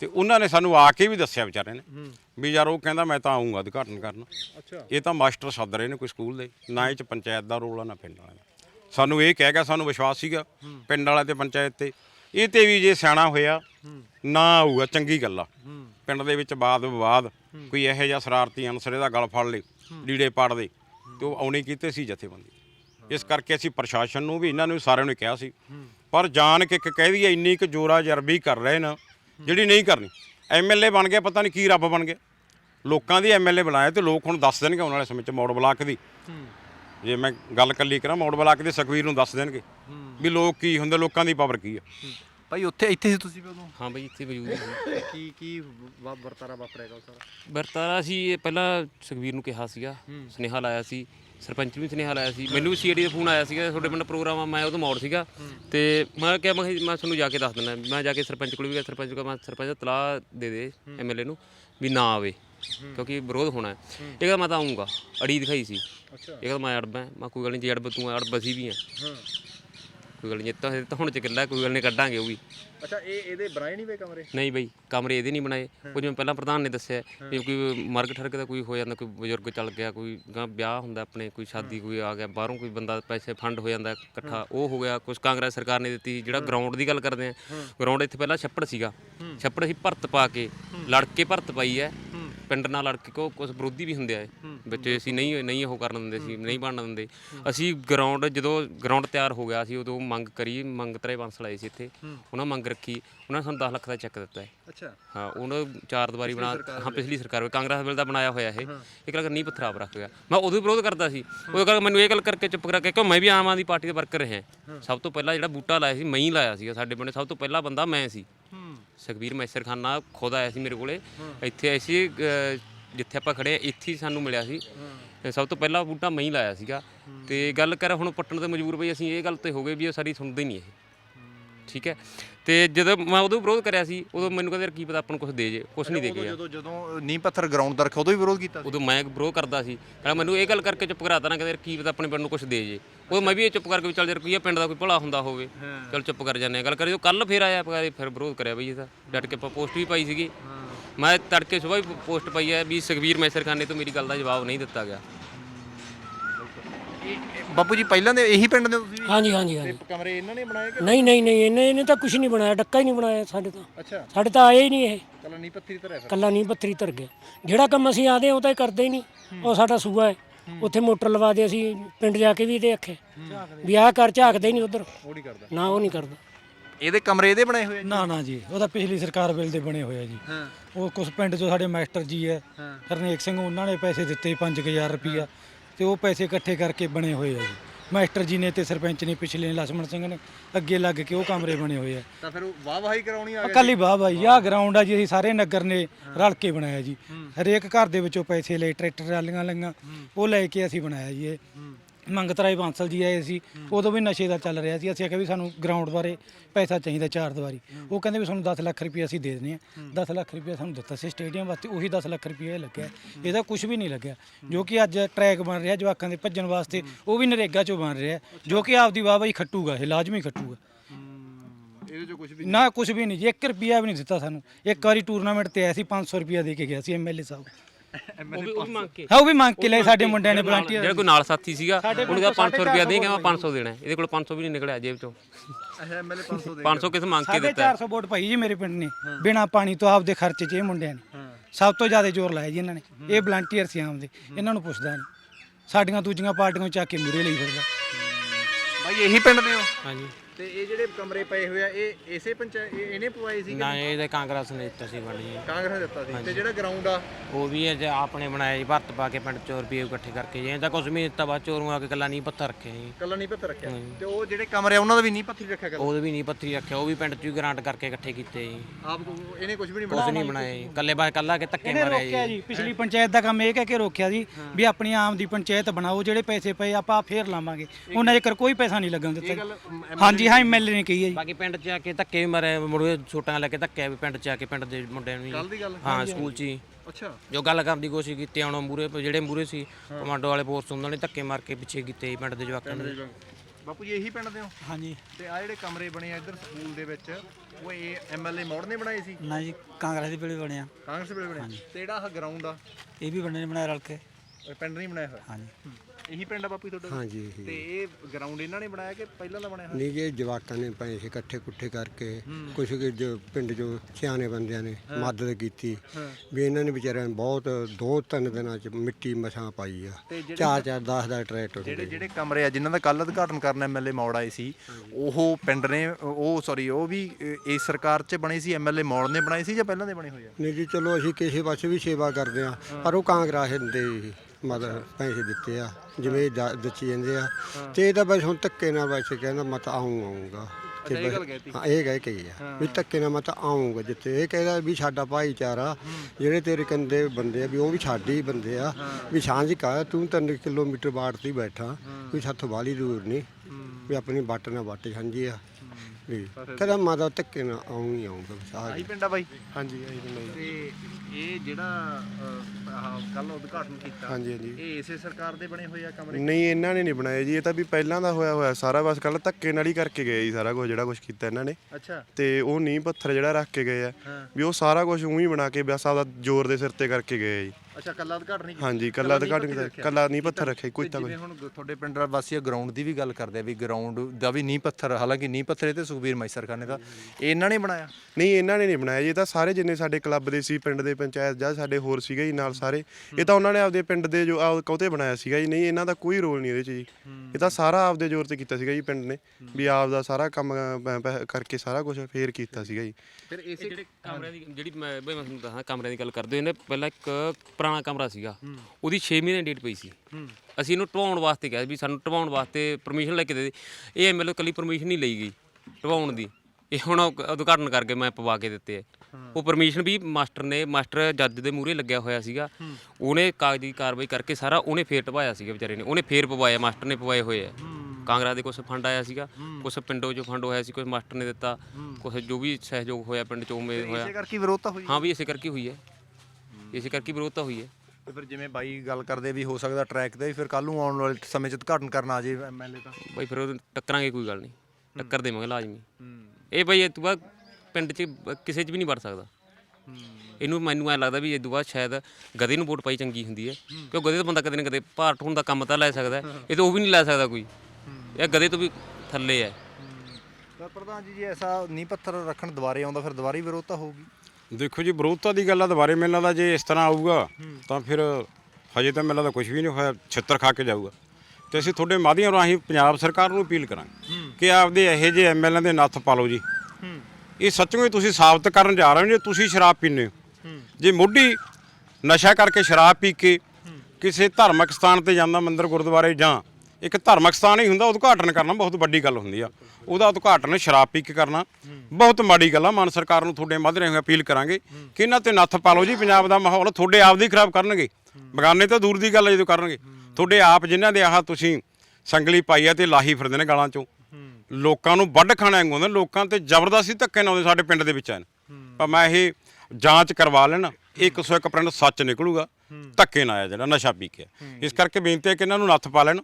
ਤੇ ਉਹਨਾਂ ਨੇ ਸਾਨੂੰ ਆ ਕੇ ਵੀ ਦੱਸਿਆ ਵਿਚਾਰੇ ਨੇ। ਵੀ ਯਾਰ ਉਹ ਕਹਿੰਦਾ ਮੈਂ ਤਾਂ ਆਉਂਗਾ ਉਦਘਾਟਨ ਕਰਨ। ਅੱਛਾ। ਇਹ ਤਾਂ ਮਾਸਟਰ ਸੱਦ ਰਹੇ ਨੇ ਕੋਈ ਸਕੂਲ ਦੇ। ਨਾ ਇਹ 'ਚ ਪੰਚਾਇਤ ਦਾ ਰੋਲ ਆ ਨਾ ਪਿੰਡ ਵਾਲਿਆਂ ਦਾ। ਸਾਨੂੰ ਇਹ ਕਹਿ ਗਿਆ ਸਾਨੂੰ ਵਿਸ਼ਵਾਸ ਸੀਗਾ ਪਿੰਡ ਵਾਲਿਆਂ ਤੇ ਪੰਚਾਇਤ ਤੇ। ਇਹ ਤੇ ਵੀ ਜੇ ਸਿਆਣਾ ਹੋਇਆ ਨਾ ਆਊਗਾ ਚੰਗੀ ਗੱਲ ਆ। ਪਿੰਡ ਦੇ ਵਿੱਚ ਬਾਦ ਵਿਵਾਦ ਕੋਈ ਇਹੋ ਜਿਹਾ ਸ਼ਰਾਰਤੀ ਅਨਸਰ ਇਹਦਾ ਗਲ ਫੜ ਲੇ ਲੀੜੇ ਪਾੜ ਦੇ ਤੇ ਉਹ ਆਉਣੇ ਕੀਤੇ ਸੀ ਜਥੇਬੰਦੀ। ਇਸ ਕਰਕੇ ਅਸੀਂ ਪ੍ਰਸ਼ਾਸਨ ਨੂੰ ਵੀ ਇਹਨਾਂ ਨੂੰ ਸਾਰਿਆਂ ਨੂੰ ਕਿਹਾ ਸੀ। ਪਰ ਜਾਣ ਕੇ ਇੱਕ ਕਹਿ ਦਈਏ ਇੰਨੀ ਕੁ ਜੋਰਾ ਜਰਬੀ ਕਰ ਰਹੇ ਨੇ ਜਿਹੜੀ ਨਹੀਂ ਕਰਨੀ। ਐਮਐਲਏ ਬਣ ਗਿਆ ਪਤਾ ਨਹੀਂ ਕੀ ਰੱਬ ਬਣ ਗਿਆ। ਲੋਕਾਂ ਦੀ ਐਮਐਲਏ ਬਣਾਇਆ ਤੇ ਲੋਕ ਹੁਣ ਦੱਸ ਦੇਣਗੇ ਆਉਣ ਵਾਲੇ ਸਮੇਂ 'ਚ ਮੋੜ ਬਲਾਕ ਦੀ। ਜੇ ਮੈਂ ਗੱਲ ਕੱਲੀ ਕਰਾਂ ਮੋੜ ਬਲਾਕ ਦੇ ਸੁਖਵੀਰ ਨੂੰ ਦੱਸ ਦੇਣਗੇ ਵੀ ਲੋਕ ਕੀ ਹੁੰਦੇ ਲੋਕਾਂ ਦੀ ਪਾਵਰ ਕੀ ਆ। ਭਾਈ ਉੱਥੇ ਇੱਥੇ ਸੀ ਤੁਸੀਂ ਵੀ ਉਦੋਂ? ਹਾਂ ਬਈ ਇੱਥੇ ਮੌਜੂਦ ਸੀ। ਕੀ ਕੀ ਵਰਤਾਰਾ ਵਾਪਰੇਗਾ ਉਹ ਸਾਰਾ? ਵਰਤਾਰਾ ਸੀ ਇਹ ਪਹਿਲਾਂ ਸੁਖਵੀਰ ਨੂੰ ਕਿਹਾ ਸੀਗਾ। ਸੁਨੇਹਾ ਲਾਇਆ ਸੀ ਸਰਪੰਚ ਨੂੰ ਵੀ ਸੁਨੇਹਾ ਲਾਇਆ ਸੀ। ਮੈਨੂੰ ਵੀ ਸੀਡੀ ਦਾ ਫੋਨ ਆਇਆ ਸੀਗਾ ਤੁਹਾਡੇ ਪਿੰਡ ਪ੍ਰੋਗਰਾਮ ਆ ਮੈਂ ਉਦੋਂ ਮੌੜ ਸੀਗਾ। ਤੇ ਮੈਂ ਕਿਹਾ ਮੈਂ ਕਿਹਾ ਮੈਂ ਤੁਹਾਨੂੰ ਜਾ ਕੇ ਦੱਸ ਦਿੰਦਾ ਮੈਂ ਜਾ ਕੇ ਸਰਪੰਚ ਕੋਲ ਵੀ ਗਿਆ ਸਰਪੰਚ ਕੋਲ ਮੈਂ ਸਰਪੰਚ ਦਾ ਤਲਾਹ ਦੇ ਦੇ ਐਮਐਲਏ ਨੂੰ ਵੀ ਨਾ ਆਵੇ ਕਿਉਂਕਿ ਵਿਰੋਧ ਹੋਣਾ ਹੈ। ਇਹ ਕਹਿੰਦਾ ਮੈਂ ਤਾਂ ਆਉਂਗਾ ਅੜੀ ਦਿਖਾਈ ਸੀ। ਇਹ ਕਹਿੰਦਾ ਮੈਂ ਅੜਬਾਂ ਮੈਂ ਕੋਈ ਗੱਲ ਨਹੀਂ ਜੇ ਅੜਬ ਤੂੰ ਅੜਬ ਅਸੀਂ ਵੀ ਆ ਕੋਈ ਗੱਲ ਨਹੀਂ ਤਾਂ ਹੁਣ ਚ ਕਿੱਲਾ ਕੋਈ ਗੱਲ ਨਹੀਂ ਕੱਢਾਂਗੇ ਉਹ ਵੀ। ਅੱਛਾ ਇਹ ਇਹਦੇ ਬਣਾਏ ਨਹੀਂ ਵੇ ਕਮਰੇ? ਨਹੀਂ ਬਈ ਕਮਰੇ ਇਹਦੇ ਨਹੀਂ ਬਣਾਏ। ਉਹ ਜਿਵੇਂ ਪਹਿਲਾਂ ਪ੍ਰਧਾਨ ਨੇ ਦੱਸਿਆ ਵੀ ਕੋਈ ਮਰਗ ਠਰਕ ਦਾ ਕੋਈ ਹੋ ਜਾਂਦਾ ਕੋਈ ਬਜ਼ੁਰਗ ਚੱਲ ਗਿਆ ਕੋਈ ਗਾਂ ਵਿਆਹ ਹੁੰਦਾ ਆਪਣੇ ਕੋਈ ਸ਼ਾਦੀ ਕੋਈ ਆ ਗਿਆ ਬਾਹਰੋਂ ਕੋਈ ਬੰਦਾ ਪੈਸੇ ਫੰਡ ਹੋ ਜਾਂਦਾ ਇਕੱਠਾ ਉਹ ਹੋ ਗਿਆ ਕੁਝ ਕਾਂਗਰਸ ਸਰਕਾਰ ਨੇ ਦਿੱਤੀ ਜਿਹੜਾ ਗਰਾਊਂਡ ਦੀ ਗੱਲ ਕਰਦੇ ਆ। ਗਰਾਊਂਡ ਇੱਥੇ ਪਹਿਲਾਂ ਛੱਪੜ ਸੀਗਾ। ਛੱਪੜ ਅਸੀਂ ਭਰਤ ਪਾ ਕੇ ਲੜ ਕੇ ਭਰਤ ਪਾਈ ਹੈ। ਪਿੰਡ ਨਾਲ ਲੜ ਕੇ ਕੋ ਕੁਝ ਵਿਰੋਧੀ ਵੀ ਹੁੰਦੇ ਆ ਵਿੱਚ ਅਸੀਂ ਨਹੀਂ ਨਹੀਂ ਉਹ ਕਰਨ ਦਿੰਦੇ ਸੀ ਨਹੀਂ ਬਣਨ ਦਿੰਦੇ। ਅਸੀਂ ਗਰਾਊਂਡ ਜਦੋਂ ਗਰਾਊਂਡ ਤਿਆਰ ਹੋ ਗਿਆ ਸੀ ਉਦੋਂ ਮੰਗ ਕਰੀ ਮੰਗ ਤਰੇ ਬੰਸਲ ਆਏ ਸੀ ਇੱਥੇ। ਉਹਨਾਂ ਮੰਗ ਰੱਖੀ ਉਹਨਾਂ ਨੇ ਸਾਨੂੰ 10 ਲੱਖ ਦਾ ਚੈੱਕ ਦਿੱਤਾ ਹੈ। ਅੱਛਾ। ਹਾਂ ਉਹਨਾਂ ਚਾਰ ਦੀਵਾਰੀ ਬਣਾ ਹਾਂ ਪਿਛਲੀ ਸਰਕਾਰ ਵੇ ਕਾਂਗਰਸ ਵੇਲੇ ਦਾ ਬਣਾਇਆ ਹੋਇਆ ਇਹ। ਇੱਕ ਲੱਖ ਨਹੀਂ ਪੱਥਰਾ ਆਪ ਰੱਖ ਗਿਆ। ਮੈਂ ਉਦੋਂ ਵਿਰੋਧ ਕਰਦਾ ਸੀ। ਉਦੋਂ ਕਰਕੇ ਮੈਨੂੰ ਇਹ ਗੱਲ ਕਰਕੇ ਚੁੱਪ ਕਰਕੇ ਕਿਉਂ ਮੈਂ ਵੀ ਆਮ ਆਦਮੀ ਪਾਰਟੀ ਦਾ ਵਰਕਰ ਰਿਹਾ। ਸਭ ਤੋਂ ਪਹਿਲਾਂ ਜਿਹੜਾ ਬੂਟਾ ਲਾਇਆ ਸੀ ਮੈਂ ਹੀ ਲਾਇਆ ਸੀਗਾ ਸਾਡੇ ਪਿੰਡ। ਸਭ ਤੋਂ ਪਹਿਲਾ ਬੰਦਾ ਮੈਂ ਸੀ। ਸੁਖਬੀਰ ਮੈਸਰ ਖਾਨਾ ਖੁਦ ਆਇਆ ਸੀ ਮੇਰੇ ਕੋਲੇ। ਇੱਥੇ ਆਏ ਸੀ ਅਹ, ਜਿੱਥੇ ਆਪਾਂ ਖੜੇ ਆ, ਇੱਥੇ ਹੀ ਸਾਨੂੰ ਮਿਲਿਆ ਸੀ। ਤੇ ਸਭ ਤੋਂ ਪਹਿਲਾਂ ਬੂਟਾ ਮੈਂ ਹੀ ਲਾਇਆ ਸੀਗਾ। ਤੇ ਗੱਲ ਕਰ ਹੁਣ ਪੱਟਣ ਤੇ ਮਜਬੂਰ ਬਈ ਅਸੀਂ ਇਹ ਗੱਲ ਤੇ ਹੋ ਗਏ ਵੀ ਇਹ ਸਾਡੀ ਸੁਣਦੇ ਨਹੀਂ ਇਹ। ਠੀਕ ਹੈ? ਤੇ ਜਦੋਂ ਮੈਂ ਉਦੋਂ ਵਿਰੋਧ ਕਰਿਆ ਸੀ ਉਦੋਂ ਮੈਨੂੰ ਕਹਿੰਦੇ ਯਾਰ ਕੀ ਪਤਾ ਆਪਾਂ ਨੂੰ ਕੁਝ ਦੇ ਜੇ ਕੁਝ ਨਹੀਂ ਦੇ ਗਿਆ। ਜਦੋਂ ਜਦੋਂ ਨੀਂਹ ਪੱਥਰ ਗਰਾਊਂਡ ਦਾ ਰੱਖਿਆ ਉਦੋਂ ਵੀ ਵਿਰੋਧ ਕੀਤਾ ਸੀ? ਉਦੋਂ ਮੈਂ ਵਿਰੋਧ ਕਰਦਾ ਸੀ। ਕਹਿੰਦਾ ਮੈਨੂੰ ਇਹ ਗੱਲ ਕਰਕੇ ਚੁੱਪ ਕਰਾਤਾ ਨਾ ਕਹਿੰਦੇ ਯਾਰ ਕੀ ਪਤਾ ਆਪਣੇ ਪਿੰਡ ਨੂੰ ਕੁਝ ਦੇ ਜੇ। ਉਦੋਂ ਮੈਂ ਵੀ ਇਹ ਚੁੱਪ ਕਰਕੇ ਵੀ ਚੱਲ ਕੋਈ ਪਿੰਡ ਦਾ ਕੋਈ ਭਲਾ ਹੁੰਦਾ ਹੋਵੇ ਚੱਲ ਚੁੱਪ ਕਰ ਜਾਂਦੇ ਆ ਗੱਲ ਕਰੀ ਜੋ ਕੱਲ ਫੇਰ ਆਇਆ ਆਪਾਂ ਫਿਰ ਵਿਰੋਧ ਕਰਿਆ ਬਈ ਇਹਦਾ। ਡਟ ਕੇ ਆਪਾਂ ਪੋਸਟ ਵੀ ਪਾਈ ਸੀਗੀ। ਮੈਂ ਤੜਕੇ ਸਵੇਰ ਹੀ ਪੋਸਟ ਪਾਈ ਹੈ ਵੀ ਸੁਖਬੀਰ ਮੈਸਰ ਖਾਨੇ ਤੋਂ ਮੇਰੀ ਗੱਲ ਦਾ ਜਵਾਬ ਨਹੀਂ ਦਿੱਤਾ ਗਿਆ। ਬਾਪੂ ਜੀ ਪਹਿਲਾਂ ਦੇ ਇਹੀ ਪਿੰਡ ਦੇ ਤੁਸੀਂ? ਹਾਂਜੀ ਹਾਂਜੀ ਹਾਂਜੀ। ਕਮਰੇ ਇਹਨਾਂ ਨੇ ਬਣਾਏ ਕਿ ਨਹੀਂ ਨਹੀਂ ਨਹੀਂ ਇਹਨੇ ਇਹਨੇ ਤਾਂ ਕੁਝ ਨਹੀਂ ਬਣਾਇਆ ਡੱਕਾ ਹੀ ਨਹੀਂ ਬਣਾਇਆ ਸਾਡੇ ਤਾਂ। ਅੱਛਾ। ਸਾਡੇ ਤਾਂ ਆਏ ਹੀ ਨਹੀਂ ਇਹ। ਚਲੋ ਨੀਂਹ ਪੱਥਰੀ ਧਰਿਆ ਫਿਰ। ਕੱਲਾ ਨਹੀਂ ਬੱਤਰੀ ਧਰ ਗਿਆ। ਜਿਹੜਾ ਕੰਮ ਅਸੀਂ ਆਦੇ ਉਹ ਤਾਂ ਇਹ ਕਰਦੇ ਹੀ ਨਹੀਂ। ਉਹ ਸਾਡਾ ਸੂਆ ਹੈ। ਉੱਥੇ ਮੋਟਰ ਲਵਾ ਦੇ ਅਸੀਂ ਪਿੰਡ ਜਾ ਕੇ ਵੀ ਇਹਦੇ ਅੱਖੇ ਵੀ ਆਹ ਕਰ ਝਾਕਦੇ ਨਹੀਂ ਉਧਰ। ਉਹ ਨਹੀਂ ਕਰਦਾ। ਨਾ ਉਹ ਨਹੀਂ ਕਰਦਾ। ਇਹਦੇ ਕਮਰੇ ਇਹਦੇ ਬਣਾਏ ਹੋਏ ਆ ਜੀ? ਨਾ ਨਾ ਜੀ ਉਹ ਤਾਂ ਪਿਛਲੀ ਸਰਕਾਰ ਵੇਲੇ ਦੇ ਬਣੇ ਹੋਏ ਆ ਜੀ। ਹਾਂ। ਉਹ ਕੁਝ ਪਿੰਡ ਚੋਂ ਸਾਡੇ ਮਾਸਟਰ ਜੀ ਹੈ। ਹਰਨੇਕ ਸਿੰਘ ਉਹਨਾਂ ਨੇ ਪੈਸੇ ਦਿੱਤੇ 5000 ਰੁਪਈਆ ਤੇ ਉਹ ਪੈਸੇ ਇਕੱਠੇ ਕਰਕੇ ਬਣੇ ਹੋਏ ਆ ਜੀ। ਮਾਸਟਰ ਜੀ ਨੇ ਤੇ ਸਰਪੰਚ ਨੇ ਪਿਛਲੇ ਲਛਮਣ ਸਿੰਘ ਨੇ ਅੱਗੇ ਲੱਗ ਕੇ ਉਹ ਕਮਰੇ ਬਣੇ ਹੋਏ ਆ। ਤਾਂ ਫਿਰ ਵਾਹ ਵਾਹੀ ਕਰਾਉਣੀ ਆ ਇਕੱਲੀ ਵਾਹ ਬਾਈ ਆਹ ਗਰਾਊਂਡ ਆ ਜੀ ਅਸੀਂ ਸਾਰੇ ਨਗਰ ਨੇ ਰਲ ਕੇ ਬਣਾਇਆ ਜੀ। ਹਰੇਕ ਘਰ ਦੇ ਵਿੱਚੋਂ ਪੈਸੇ ਲਏ ਟਰੈਕਟਰ ਰਾਲੀਆਂ ਲਈਆਂ ਉਹ ਲੈ ਕੇ ਅਸੀਂ ਬਣਾਇਆ ਜੀ ਇਹ। ਮੰਗਤ ਰਾਏ ਬਾਂਸਲ ਜੀ ਆਏ ਸੀ। ਉਦੋਂ ਵੀ ਨਸ਼ੇ ਦਾ ਚੱਲ ਰਿਹਾ ਸੀ। ਅਸੀਂ ਆਖਿਆ ਵੀ ਸਾਨੂੰ ਗਰਾਊਂਡ ਬਾਰੇ ਪੈਸਾ ਚਾਹੀਦਾ ਚਾਰ ਦੀਵਾਰੀ। ਉਹ ਕਹਿੰਦੇ ਵੀ ਸਾਨੂੰ 10 ਲੱਖ ਰੁਪਏ ਅਸੀਂ ਦੇ ਦਿੰਦੇ ਆ 10 ਲੱਖ ਰੁਪਏ ਸਾਨੂੰ ਦਿੱਤਾ ਸੀ ਸਟੇਡੀਅਮ ਵਾਸਤੇ ਉਹੀ 10 ਲੱਖ ਰੁਪਏ ਲੱਗਿਆ। ਇਹਦਾ ਕੁਝ ਵੀ ਨਹੀਂ ਲੱਗਿਆ। ਜੋ ਕਿ ਅੱਜ ਟਰੈਕ ਬਣ ਰਿਹਾ ਜਵਾਕਾਂ ਦੇ ਭੱਜਣ ਵਾਸਤੇ ਉਹ ਵੀ ਨਰੇਗਾ ਚੋਂ ਬਣ ਰਿਹਾ। ਜੋ ਕਿ ਆਪਦੀ ਵਾਹ ਬਾਈ ਖੱਟੂਗਾ ਇਹ ਲਾਜ਼ਮੀ ਖੱਟੂਗਾ। ਇਹਦੇ ਚੋਂ ਕੁਝ ਵੀ ਨਾ ਕੁਝ ਵੀ ਨਹੀਂ ਜੀ 1 ਰੁਪਿਆ ਵੀ ਨਹੀਂ ਦਿੱਤਾ ਸਾਨੂੰ। ਇੱਕ ਵਾਰੀ ਟੂਰਨਾਮੈਂਟ ਤੇ ਆਇਆ ਸੀ 500 ਰੁਪਿਆ ਦੇ ਕੇ ਗਿਆ ਸੀ ਐਮਐਲਏ ਸਾਹਿਬ। ਉਹ ਵੀ ਉਹ ਵੀ ਮੰਗ ਕੇ। ਹਾਂ ਉਹ ਵੀ ਮੰਗ ਕੇ ਲਏ ਸਾਡੇ ਮੁੰਡਿਆਂ ਨੇ ਵਲੰਟੀਅਰ ਜਿਹੜਾ ਕੋਈ ਨਾਲ ਸਾਥੀ ਸੀਗਾ ਉਹਨੂੰ ਦਾ 500 ਰੁਪਇਆ ਦੇ ਕਹਿੰਦਾ 500 ਦੇਣਾ ਹੈ। ਇਹਦੇ ਕੋਲ 500 ਵੀ ਨਹੀਂ ਨਿਕਲਿਆ ਜੇਬ ਚੋਂ। ਅੱਛਾ ਐਮਐਲਏ 500 ਦੇ 500 ਕਿਸ ਮੰਗ ਕੇ ਦਿੱਤਾ 450 ਵੋਟ ਪਾਈ ਜੀ ਮੇਰੇ ਪਿੰਡ ਨੇ। ਬਿਨਾ ਪਾਣੀ ਤੋਂ ਆਪਦੇ ਖਰਚੇ 'ਚ ਇਹ ਮੁੰਡਿਆਂ ਨੇ। ਸਭ ਤੋਂ ਜ਼ਿਆਦਾ ਜ਼ੋਰ ਲਾਇਆ ਜੀ ਇਹਨਾਂ ਨੇ। ਇਹ ਵਲੰਟੀਅਰ ਸੀ ਆਮਦੇ ਇਹਨਾਂ ਨੂੰ ਪੁੱਛਦਾ ਨਹੀਂ ਸਾਡੀਆਂ ਦੂਜੀਆਂ ਪਾਰਟੀਆਂ ਚੱਕ ਕੇ ਮੂਰੇ ਲਈ ਫਿਰਦਾ। ਬਾਈ ਇਹੀ ਪਿੰਡ ਦੇ ਹੋ? ਹਾਂਜੀ। ਤੇ ਇਹ ਜਿਹੜੇ ਕਮਰੇ ਪਏ ਹੋਏ ਆ ਇਹ ਇਸੇ ਪੰਚਾਇਤ ਇਹ- ਇਹਨੇ ਪਵਾਏ ਸੀ ਨਾ ਇਹ ਤੇ ਕਾਂਗਰਸ ਨੇ ਦਿੱਤਾ ਸੀ ਵੰਡੀ ਕਾਂਗਰਸ ਦਿੱਤਾ ਸੀ। ਤੇ ਜਿਹੜਾ ਗਰਾਊਂਡ ਆ? ਉਹ ਵੀ ਇਹ ਆਪਣੇ ਬਣਾਇਆ ਜੀ ਭਰਤ ਪਾ ਕੇ ਪਿੰਡ ਚੋਰ ਰੁਪਏ ਇਕੱਠੇ ਕਰਕੇ ਜੀ। ਇਹ ਤਾਂ ਕੁਝ ਵੀ ਦਿੱਤਾ ਬਾਅਦ ਚੋਰੂ ਆ ਕੇ ਕੱਲਾ ਨਹੀਂ ਪੱਥਰ ਰੱਖਿਆ ਜੀ। ਕੱਲਾ ਨਹੀਂ ਪੱਥਰ ਰੱਖਿਆ। ਤੇ ਉਹ ਜਿਹੜੇ ਕਮਰੇ ਆ ਉਹਨਾਂ ਦਾ ਵੀ ਨਹੀਂ ਪੱਥਰੀ ਰੱਖਿਆ ਕਰ ਉਹਦੇ ਵੀ ਨਹੀਂ ਪੱਥਰੀ ਰੱਖਿਆ ਉਹ ਵੀ ਪਿੰਡ ਚ ਗ੍ਰਾਂਟ ਕਰਕੇ ਇਕੱਠੇ ਕੀਤੇ ਜੀ। ਆਪ ਕੋ- ਇਹਨੇ ਕੁਝ ਵੀ ਨਹੀਂ ਕੁਝ ਨਹੀਂ ਬਣਾਇਆ ਜੀ। ਕੱਲੇ ਬਾਅਦ ਕੱਲਾ ਕੇ ਧੱਕੇ ਇਹਨੇ ਮਾਰਿਆ ਰੋਕਿਆ ਜੀ। ਜੀ। ਪਿਛਲੀ ਪੰਚਾਇਤ ਦਾ ਕੰਮ ਇਹ ਕਹਿ ਕੇ ਰੋਕਿਆ ਜੀ ਵੀ ਆਪਣੀ ਆਮ ਦੀ ਪੰਚਾਇਤ ਬਣਾਓ ਜਿਹੜੇ ਪੈਸੇ ਪਏ ਆਪਾਂ ਫੇਰ ਲਾਵਾਂਗੇ। ਉਹਨਾਂ ਜੇਕਰ ਕੋਈ ਪੈਸਾ ਨਹੀਂ ਲੱਗਣ ਦਿੱਤਾ। ਹਾਂਜੀ ਹਾਂ ਐਮਐਲਏ ਨੇ ਕਹੀ ਹੈ ਜੀ। ਬਾਕੀ ਪਿੰਡ ਚ ਆ ਕੇ ਧੱਕੇ ਵੀ ਮਾਰੇ ਮੁੜੇ ਛੋਟਾਂ ਲੈ ਕੇ ਧੱਕੇ ਵੀ ਪਿੰਡ ਚ ਆ ਕੇ ਪਿੰਡ ਦੇ ਮੁੰਡਿਆਂ ਨੂੰ ਕੱਲ ਜੀ ਦੀ ਗੱਲ ਹਾਂ ਸਕੂਲ ਚ ਹੀ। ਅੱਛਾ। ਜੋ ਗੱਲ ਕਰਨ ਦੀ ਕੋਸ਼ਿਸ਼ ਕੀਤੀ ਆਉਣੋਂ ਮੂਰੇ ਜਿਹੜੇ ਮੂਰੇ ਸੀ ਕਮਾਂਡੋ ਵਾਲੇ ਫੋਰਸ ਉਹਨਾਂ ਨੇ ਧੱਕੇ ਮਾਰ ਕੇ ਪਿੱਛੇ ਕੀਤੇ ਜੀ ਪਿੰਡ ਦੇ ਜਵਾਕਾਂ ਨੂੰ। ਬਾਪੂ ਜੀ ਇਹੀ ਪਿੰਡ ਦੇ ਹੋ? ਹਾਂਜੀ। ਤੇ ਆ ਜਿਹੜੇ ਕਮਰੇ ਬਣੇ ਆ ਇੱਧਰ ਸਕੂਲ ਦੇ ਵਿੱਚ ਉਹ ਇਹ ਐਮਐਲਏ ਮੋੜ ਨੇ ਬਣਾਏ ਸੀ? ਨਾ ਜੀ ਕਾਂਗਰਸ ਦੇ ਵੇਲੇ ਬਣਿਆ ਕਾਂਗਰਸ ਵੇਲੇ ਬਣੇ। ਤੇ ਜਿਹੜਾ ਆਹ ਗਰਾਊਂਡ ਆ? ਇਹ ਵੀ ਬਣਨੇ ਬਣਾਇਆ ਰਲ ਕੇ। ਇਹ ਪਿੰਡ ਨਹੀਂ ਬਣਾਇਆ ਹੋਇਆ? ਹਾਂਜੀ। ਇਹੀ ਪਿੰਡ ਆ ਬਾਪੂ ਜੀ ਤੁਹਾਡਾ? ਹਾਂਜੀ ਤੇ ਇਹ ਗਰਾਊਂਡ ਇਹਨਾਂ ਨੇ ਬਣਾਇਆ ਕਿ ਪਹਿਲਾਂ ਦਾ ਬਣਿਆ ਹੋਇਆ? ਨਹੀਂ ਜੇ ਜਵਾਕਾਂ ਨੇ ਪੈਸੇ ਇਕੱਠੇ ਕੁੱਠੇ ਕਰਕੇ। ਕੁਛ ਕੁ ਜੋ ਪਿੰਡ ਜੋ ਸਿਆਣੇ ਬੰਦਿਆਂ ਨੇ ਮਦਦ ਕੀਤੀ। ਵੀ ਇਹਨਾਂ ਨੇ ਵਿਚਾਰਿਆਂ ਨੇ ਬਹੁਤ ਦੋ ਤਿੰਨ ਦਿਨਾਂ ਚ ਮਿੱਟੀ ਮਸਾਂ ਪਾਈ ਆ। ਤੇ ਜਿਹੜੇ- ਚਾਰ ਚਾਰ 10 ਦਾ ਟਰੈਕਟਰ ਜਿਹੜੇ ਜਿਹੜੇ ਕਮਰੇ ਆ ਜਿਨ੍ਹਾਂ ਦਾ ਕੱਲ ਉਦਘਾਟਨ ਕਰਨ ਐਮਐਲਏ ਮੌੜ ਆਏ ਸੀ ਉਹ ਪਿੰਡ ਨੇ ਉਹ ਸੌਰੀ ਉਹ ਵੀ ਅ, ਇਸ ਸਰਕਾਰ 'ਚ ਬਣੇ ਸੀ ਐਮਐਲਏ ਮੌੜ ਨੇ ਬਣਾਏ ਸੀ ਜਾਂ ਪਹਿਲਾਂ ਦੇ ਬਣੇ ਹੋਏ ਆ? ਨਹੀਂ ਜੀ ਚਲੋ ਅਸੀਂ ਕਿਸੇ ਪਾਸੇ ਵੀ ਸੇਵਾ ਕਰਦੇ ਆ ਪਰ ਉਹ ਕਾਂਗਰਸ ਦੇ ਮਦਦ ਪੈਸੇ ਦਿੱਤੇ ਆ ਜਿਵੇਂ ਇਹ ਦ- ਦੱਸੀ ਜਾਂਦੇ ਆ। ਤੇ ਇਹ ਤਾਂ ਬਸ ਹੁਣ ਧੱਕੇ ਨਾਲ ਬਸ ਕਹਿੰਦਾ ਮੈਂ ਤਾਂ ਆਉਂ ਆਉਂਗਾ ਤੇ ਇਹ ਬਸ- ਗੱਲ ਕਹਿਤੀ। ਹਾਂ ਇਹ ਕਹਿ ਕਹੀ ਆ ਵੀ ਧੱਕੇ ਨਾਲ ਮੈਂ ਤਾਂ ਆਉਂਗਾ ਜਿੱਥੇ। ਇਹ ਕਹਿੰਦਾ ਵੀ ਸਾਡਾ ਭਾਈਚਾਰਾ ਜਿਹੜੇ ਤੇਰੇ ਕੰਦੇ ਬੰਦੇ ਆ ਵੀ ਉਹ ਵੀ ਸਾਡੇ ਹੀ ਬੰਦੇ ਆ। ਵੀ ਸਾਂਝ ਕਾ ਤੂੰ 3 ਕਿਲੋਮੀਟਰ ਬਾੜ ਤੇ ਹੀ ਬੈਠਾ। ਕੋਈ ਸਾਥੋਂ ਬਾਲੀ ਦੂਰ ਨਹੀਂ ਵੀ ਆਪਣੀ ਵੱਟ ਨਾਲ ਵੱਟ ਸਾਂਝੀ ਆ। ਵੀ ਕਹਿੰਦਾ ਮੈਂ ਤਾਂ ਧੱਕੇ ਨਾਲ ਆਉਂ ਹੀ ਆਉਂਗਾ ਬਸ ਆਹ ਆਹੀ ਪਿੰਡ ਆ ਬਾਈ? ਹਾਂਜੀ ਆਹੀ ਪਿੰਡ ਆ ਜੀ। ਤੇ ਇਹ ਜਿਹੜਾ ਕੱਲ ਉਦਘਾਟਨ ਕੀਤਾ ਹਾਂਜੀ ਹਾਂਜੀ। ਇਹ ਇਸੇ ਸਰਕਾਰ ਦੇ ਬਣੇ ਹੋਏ ਆ ਕਮਰੇ? ਨਹੀਂ ਇਹਨਾਂ ਨੇ ਨਹੀਂ ਬਣਾਏ ਜੀ ਇਹ ਤਾਂ ਵੀ ਪਹਿਲਾਂ ਦਾ ਹੋਇਆ ਹੋਇਆ ਸਾਰਾ ਬਸ ਕੱਲ ਧੱਕੇ ਨਾਲ ਹੀ ਕਰਕੇ ਗਏ ਜੀ ਸਾਰਾ ਕੁਝ ਜਿਹੜਾ ਕੁਝ ਕੀਤਾ ਇਹਨਾਂ ਨੇ। ਅੱਛਾ। ਤੇ ਉਹ ਨੀਂਹ ਪੱਥਰ ਜਿਹੜਾ ਰੱਖ ਕੇ ਗਏ ਆ ਵੀ ਉਹ ਸਾਰਾ ਕੁਝ ਉਹੀ ਬਣਾ ਕੇ ਬਸ ਆਪਦਾ ਜ਼ੋਰ ਦੇ ਸਿਰ ਤੇ ਕਰਕੇ ਗਏ ਆ ਜੀ। ਅੱਛਾ ਕੱਲਾ ਉਦਘਾਟਨ ਨਹੀਂ ਹਾਂਜੀ ਕੱਲਾ ਕੱਲਾ ਨਹੀਂ ਪੱਥਰ ਰੱਖਿਆ ਕੋਈ ਤਾਂ ਜਿਵੇਂ ਹੁਣ ਤੁਹਾਡੇ ਪਿੰਡ ਵਾਸੀ ਗਰਾਊਂਡ ਦੀ ਵੀ ਗੱਲ ਕਰਦੇ ਆ ਵੀ ਗਰਾਊਂਡ ਦਾ ਵੀ ਨੀਂਹ ਪੱਥਰ ਹਾਲਾਂਕਿ ਨੀਂਹ ਪੱਥਰ ਇਹ ਤੇ ਸੁਖਬੀਰ ਮੈਸਰ ਖਾਨੇ ਦਾ ਇਹ ਇਹਨਾਂ ਨੇ ਬਣਾਇਆ? ਨਹੀਂ ਇਹਨਾਂ ਨੇ ਨਹੀਂ ਬਣਾਇਆ ਜੀ ਇਹ ਤਾਂ ਸਾਰੇ ਜਿੰਨੇ ਸਾਡੇ ਕਲੱਬ ਦੇ ਸੀ ਪਿੰਡ ਦੇ ਪੰਚਾਇਤ ਜਾਂ ਸਾਡੇ ਹੋਰ ਸੀਗੇ ਜੀ ਨਾਲ ਸਾਰੇ ਇਹ ਤਾਂ ਉਹਨਾਂ ਨੇ ਆਪਦੇ ਪਿੰਡ ਦੇ ਜੋ ਆਪ ਕਹਤੇ ਬਣਾਇਆ ਸੀਗਾ ਜੀ ਨਹੀਂ ਇਹਨਾਂ ਦਾ ਕੋਈ ਰੋਲ ਨਹੀਂ ਇਹਦੇ 'ਚ ਜੀ। ਇਹ ਤਾਂ ਸਾਰਾ ਆਪਦੇ ਜ਼ੋਰ ਤੇ ਕੀਤਾ ਸੀਗਾ ਜੀ ਪਿੰਡ ਨੇ ਵੀ ਆਪ ਦਾ ਸਾਰਾ ਕੰਮ ਕਰਕੇ ਸਾਰਾ ਕੁਝ ਫੇਰ ਕੀਤਾ ਸੀਗਾ ਜੀ। ਫਿਰ ਇਹ ਜਿਹੜੇ ਕਮਰਿਆਂ ਦੀ ਜਿਹੜੀ ਮੈਂ ਬਈ ਮੈਂ ਤੁਹਾਨੂੰ ਦੱਸਾਂ ਕਮਰਿਆਂ ਦੀ ਗੱਲ ਕਰਦੇ ਇਹਨੇ ਪਹਿਲਾਂ ਇੱਕ ਪੁਰਾਣਾ ਕਮਰਾ ਸੀਗਾ। ਉਹਦੀ 6 ਮਹੀਨੇ ਡੇਟ ਪਈ ਸੀ। ਅਸੀਂ ਇਹਨੂੰ ਢਵਾਉਣ ਵਾਸਤੇ ਕਿਹਾ ਵੀ ਸਾਨੂੰ ਢਵਾਉਣ ਵਾਸਤੇ ਪਰਮਿਸ਼ਨ ਲੈ ਕੇ ਦੇ ਦੇ। ਇਹ ਐਮਐਲਏ ਕੱਲੀ ਪਰਮਿਸ਼ਨ ਨਹੀਂ ਲਈ ਗਈ ਢਵਾਉਣ ਦੀ। ਇਹ ਹੁਣ ਉਦਘਾਟਨ ਕਰਕੇ ਮੈਂ ਪਵਾ ਕੇ ਦਿੱਤੇ ਆ। ਉਹ ਪਰਮਿਸ਼ਨ ਵੀ ਮਾਸਟਰ ਨੇ ਮਾਸਟਰ ਜੱਜ ਦੇ ਮੂਹਰੇ ਲੱਗਿਆ ਹੋਇਆ ਸੀਗਾ। ਉਹਨੇ ਕਾਗਜ਼ੀ ਕਾਰਵਾਈ ਕਰਕੇ ਸਾਰਾ ਉਹਨੇ ਫੇਰ ਢਵਾਇਆ ਸੀਗਾ ਵਿਚਾਰੇ ਨੇ। ਉਹਨੇ ਫੇਰ ਪਵਾਇਆ ਮਾਸਟਰ ਨੇ ਪਵਾਏ ਹੋਏ ਆ। ਕਾਂਗਰਸ ਦੇ ਕੁਝ ਫੰਡ ਆਇਆ ਸੀਗਾ। ਕੁਝ ਪਿੰਡੋਂ ਜੋ ਫੰਡ ਹੋਇਆ ਸੀ ਕੁਝ ਮਾਸਟਰ ਨੇ ਦਿੱਤਾ। ਕੁਝ ਜੋ ਵੀ ਸਹਿਯੋਗ ਹੋਇਆ ਪਿੰਡ ਚੋਂ ਉਮੀਦ ਹੋਇਆ ਇਸੇ ਕਰਕੇ ਵਿਰੋਧਤਾ ਹੋਈ। ਹਾਂ ਵੀ ਇਸੇ ਕਰਕੇ ਹੋਈ ਹੈ। ਇਸੇ ਕਰਕੇ ਵਿਰੋਧਤਾ ਹੋਈ ਹੈ। ਤੇ ਫਿਰ ਜਿਵੇਂ ਬਾਈ ਗੱਲ ਕਰਦੇ ਵੀ ਹੋ ਸਕਦਾ ਟਰੈਕ ਦਾ ਵੀ ਫਿਰ ਕੱਲ ਨੂੰ ਆਉਣ ਵਾਲੇ ਸਮੇਂ 'ਚ ਉਦਘਾਟਨ ਕਰਨ ਆ ਜੇ ਐਮਐਲਏ ਤਾਂ। ਬਈ ਫਿਰ ਉਹ ਟੱਕਰਾਂਗੇ ਕੋਈ ਗੱਲ ਨਹੀਂ। ਟੱਕਰ ਦੇਵਾਂਗੇ ਲਾਜ਼ਮੀ। ਇਹ ਬਈ ਇਹ ਤੋਂ ਬਾਅਦ ਪਿੰਡ 'ਚ ਕਿਸੇ 'ਚ ਵੀ ਨਹੀਂ ਵੜ ਸਕਦਾ। ਇਹਨੂੰ ਮੈਨੂੰ ਐ ਲੱਗਦਾ ਵੀ ਇਹ ਤੋਂ ਬਾਅਦ ਸ਼ਾਇਦ ਗਧੇ ਨੂੰ ਵੋਟ ਪਾਈ ਚੰਗੀ ਹੁੰਦੀ ਹੈ। ਕਿਉਂ ਗਧੇ ਤੋਂ ਬੰਦਾ ਕਦੇ ਨਾ ਕਦੇ ਭਾਰ ਢੋਣ ਦਾ ਕੰਮ ਤਾਂ ਲੈ ਸਕਦਾ ਹੈ। ਇਹ ਤਾਂ ਉਹ ਵੀ ਨਹੀਂ ਲੈ ਸਕਦਾ ਕੋਈ। ਇਹ ਗਧੇ ਤੋਂ ਵੀ ਥੱਲੇ ਹੈ। ਤਾਂ ਪ੍ਰਧਾਨ ਜੀ ਜੇ ਐਸਾ ਨੀਂਹ ਪੱਥਰ ਰੱਖਣ ਦੁਬਾਰੇ ਆਉਂਦਾ ਫਿਰ ਦੁਬਾਰੇ ਹੀ ਵਿਰੋਧਤਾ ਹੋਊਗੀ। ਦੇਖੋ ਜੀ ਵਿਰੋਧਤਾ ਦੀ ਗੱਲ ਆ ਦੁਬਾਰੇ ਮੈਨੂੰ ਲੱਗਦਾ ਜੇ ਇਸ ਤਰ੍ਹਾਂ ਆਊਗਾ ਤਾਂ ਫਿਰ ਹਜੇ ਤਾਂ ਮੈਨੂੰ ਲੱਗਦਾ ਕੁਝ ਵੀ ਨਹੀਂ ਹੋਇਆ ਛਿੱਤਰ ਖਾ ਕੇ ਜਾਊਗਾ। ਤੇ ਅਸੀਂ ਤੁਹਾਡੇ ਮਾਧਿਅਮ ਰਾਹੀਂ ਪੰਜਾਬ ਸਰਕਾਰ ਨੂੰ ਅਪੀਲ ਕਰਾਂਗੇ ਕਿ ਆਪਦੇ ਇਹੋ ਜਿਹੇ ਐਮਐਲਏ ਦੇ ਨੱਥ ਪਾ ਲਓ ਜੀ। ਇਹ ਸੱਚਮੁੱਚ ਹੀ ਤੁਸੀਂ ਸਾਬਤ ਕਰਨ ਜਾ ਰਹੇ ਹੋ ਜੇ ਤੁਸੀਂ ਸ਼ਰਾਬ ਪੀਂਦੇ ਹੋ। ਜੇ ਮੋਢੀ ਨਸ਼ਾ ਕਰਕੇ ਸ਼ਰਾਬ ਪੀ ਕੇ ਕਿਸੇ ਧਾਰਮਿਕ ਸਥਾਨ ਤੇ ਜਾਂਦਾ ਮੰਦਿਰ ਗੁਰਦੁਆਰੇ ਜਾਂ ਇੱਕ ਧਾਰਮਿਕ ਸਥਾਨ ਹੀ ਹੁੰਦਾ ਉਦਘਾਟਨ ਕਰਨਾ ਬਹੁਤ ਵੱਡੀ ਗੱਲ ਹੁੰਦੀ ਆ। ਉਹਦਾ ਉਦਘਾਟਨ ਸ਼ਰਾਬ ਪੀ ਕੇ ਕਰਨਾ ਬਹੁਤ ਮਾੜੀ ਗੱਲ ਆ। ਮਾਨ ਸਰਕਾਰ ਨੂੰ ਤੁਹਾਡੇ ਮਾਧਿਅਮ ਰਾਹੀਂ ਅਪੀਲ ਕਰਾਂਗੇ ਕਿ ਇਹਨਾਂ ਤੇ ਨੱਥ ਪਾ ਲਓ ਜੀ ਪੰਜਾਬ ਦਾ ਮਾਹੌਲ ਤੁਹਾਡੇ ਆਪ ਦੀ ਖਰਾਬ ਕਰਨਗੇ। ਬਗਾਨੇ ਤਾਂ ਦੂਰ ਦੀ ਗੱਲ ਜਦੋਂ ਕਰਨਗੇ। ਤੁਹਾਡੇ ਆਪ ਜਿਨ੍ਹਾਂ ਦੇ ਆਹ ਤੁਸੀਂ ਸੰਗਲੀ ਪਾਈ ਆ ਤੇ ਲਾਹੀ ਫਿਰਦੇ ਨੇ ਗਾਲਾਂ ਚੋਂ। ਲੋਕਾਂ ਨੂੰ ਵੱਢ ਖਾਣਾ ਹੁੰਦੇ ਲੋਕਾਂ ਤੇ ਜ਼ਬਰਦਸਤੀ ਧੱਕੇ ਨਾਲ ਆਉਂਦੇ ਸਾਡੇ ਪਿੰਡ ਦੇ ਵਿੱਚ ਆਨ ਪਰ ਮੈਂ ਇਹ ਜਾਂਚ ਕਰਵਾ ਲੈਣਾ ਇਹ 101% ਸੱਚ ਨਿਕਲੂਗਾ। ਧੱਕੇ ਨਾਲ ਆਇਆ ਜਿਹੜਾ ਨਸ਼ਾ ਪੀ ਕੇ ਇਸ ਕਰਕੇ ਬੇਨਤੀ ਹੈ ਕਿ ਇਹਨਾਂ ਨੂੰ ਨੱਥ ਪਾ ਲੈਣ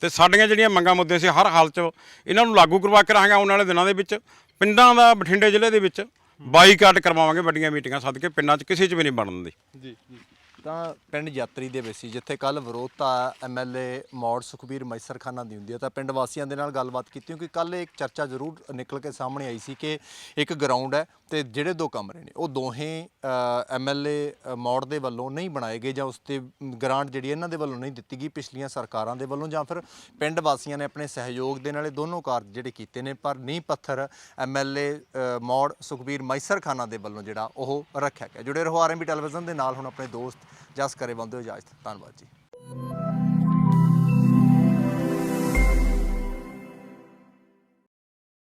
ਤੇ ਸਾਡੀਆਂ ਜਿਹੜੀਆਂ ਮੰਗਾਂ ਮੁੱਦੇ ਸੀ ਹਰ ਹਾਲ 'ਚ ਇਹਨਾਂ ਨੂੰ ਲਾਗੂ ਕਰਵਾ ਕੇ ਰਹਾਂਗੇ ਆਉਣ ਵਾਲੇ ਦਿਨਾਂ ਦੇ ਵਿੱਚ। ਪਿੰਡਾਂ ਦਾ, ਬਠਿੰਡੇ ਜ਼ਿਲ੍ਹੇ ਦੇ ਵਿੱਚ ਬਾਈਕਾਟ ਕਰਵਾਵਾਂਗੇ ਵੱਡੀਆਂ ਮੀਟਿੰਗਾਂ ਸੱਦ ਕੇ ਪਿੰਡਾਂ 'ਚ ਕਿਸੇ 'ਚ ਵੀ ਨਹੀਂ ਬਣਨ ਦੀ। ਜੀ ਜੀ। ਤਾਂ ਪਿੰਡ ਯਾਤਰੀ ਦੇ ਵਿੱਚ ਸੀ, ਜਿੱਥੇ ਕੱਲ ਵਿਰੋਧਤਾ ਐਮਐਲਏ ਮੌੜ ਸੁਖਬੀਰ ਮੈਸਰ ਖਾਨਾ ਦੀ ਹੁੰਦੀ ਹੈ। ਤਾਂ ਪਿੰਡ ਵਾਸੀਆਂ ਦੇ ਨਾਲ ਗੱਲਬਾਤ ਕੀਤੀ, ਕਿਉਂਕਿ ਕੱਲ ਇੱਕ ਚਰਚਾ ਜ਼ਰੂਰ ਨਿਕਲ ਕੇ ਸਾਹਮਣੇ ਆਈ ਸੀ ਕਿ ਇੱਕ ਗਰਾਊਂਡ ਹੈ ਤੇ ਜਿਹੜੇ ਦੋ ਕਮਰੇ ਨੇ, ਉਹ ਦੋਹੇ ਐਮਐਲਏ ਮੌੜ ਦੇ ਵੱਲੋਂ ਨਹੀਂ ਬਣਾਏ ਗਏ ਜਾਂ ਉਸ ਤੇ ਗ੍ਰਾਂਟ ਜਿਹੜੀ ਇਹਨਾਂ ਦੇ ਵੱਲੋਂ ਨਹੀਂ ਦਿੱਤੀ ਗਈ ਪਿਛਲੀਆਂ ਸਰਕਾਰਾਂ ਦੇ ਵੱਲੋਂ ਜਾਂ ਫਿਰ ਪਿੰਡ ਵਾਸੀਆਂ ਨੇ ਆਪਣੇ ਸਹਿਯੋਗ ਦੇ ਨਾਲ ਇਹ ਦੋਨੋਂ ਕਾਰਜ ਜਿਹੜੇ ਕੀਤੇ ਨੇ, ਪਰ ਨੀਂਹ ਪੱਥਰ ਐਮਐਲਏ ਮੌੜ, ਸੁਖਬੀਰ ਮੈਸਰ ਖਾਨਾ ਦੇ ਵੱਲੋਂ ਜਿਹੜਾ ਉਹ ਰੱਖਿਆ ਗਿਆ। ਜੁੜੇ ਰਹੋ ਆਰਐਮਬੀ ਟੈਲੀਵਿਜ਼ਨ ਦੇ ਨਾਲ, ਹੁਣ ਆਪਣੇ ਦੋਸਤ ਜਸ ਕਰੇ ਬੰਦੇ ਇਜਾਜ਼ਤ ਧੰਨਵਾਦ ਜੀ।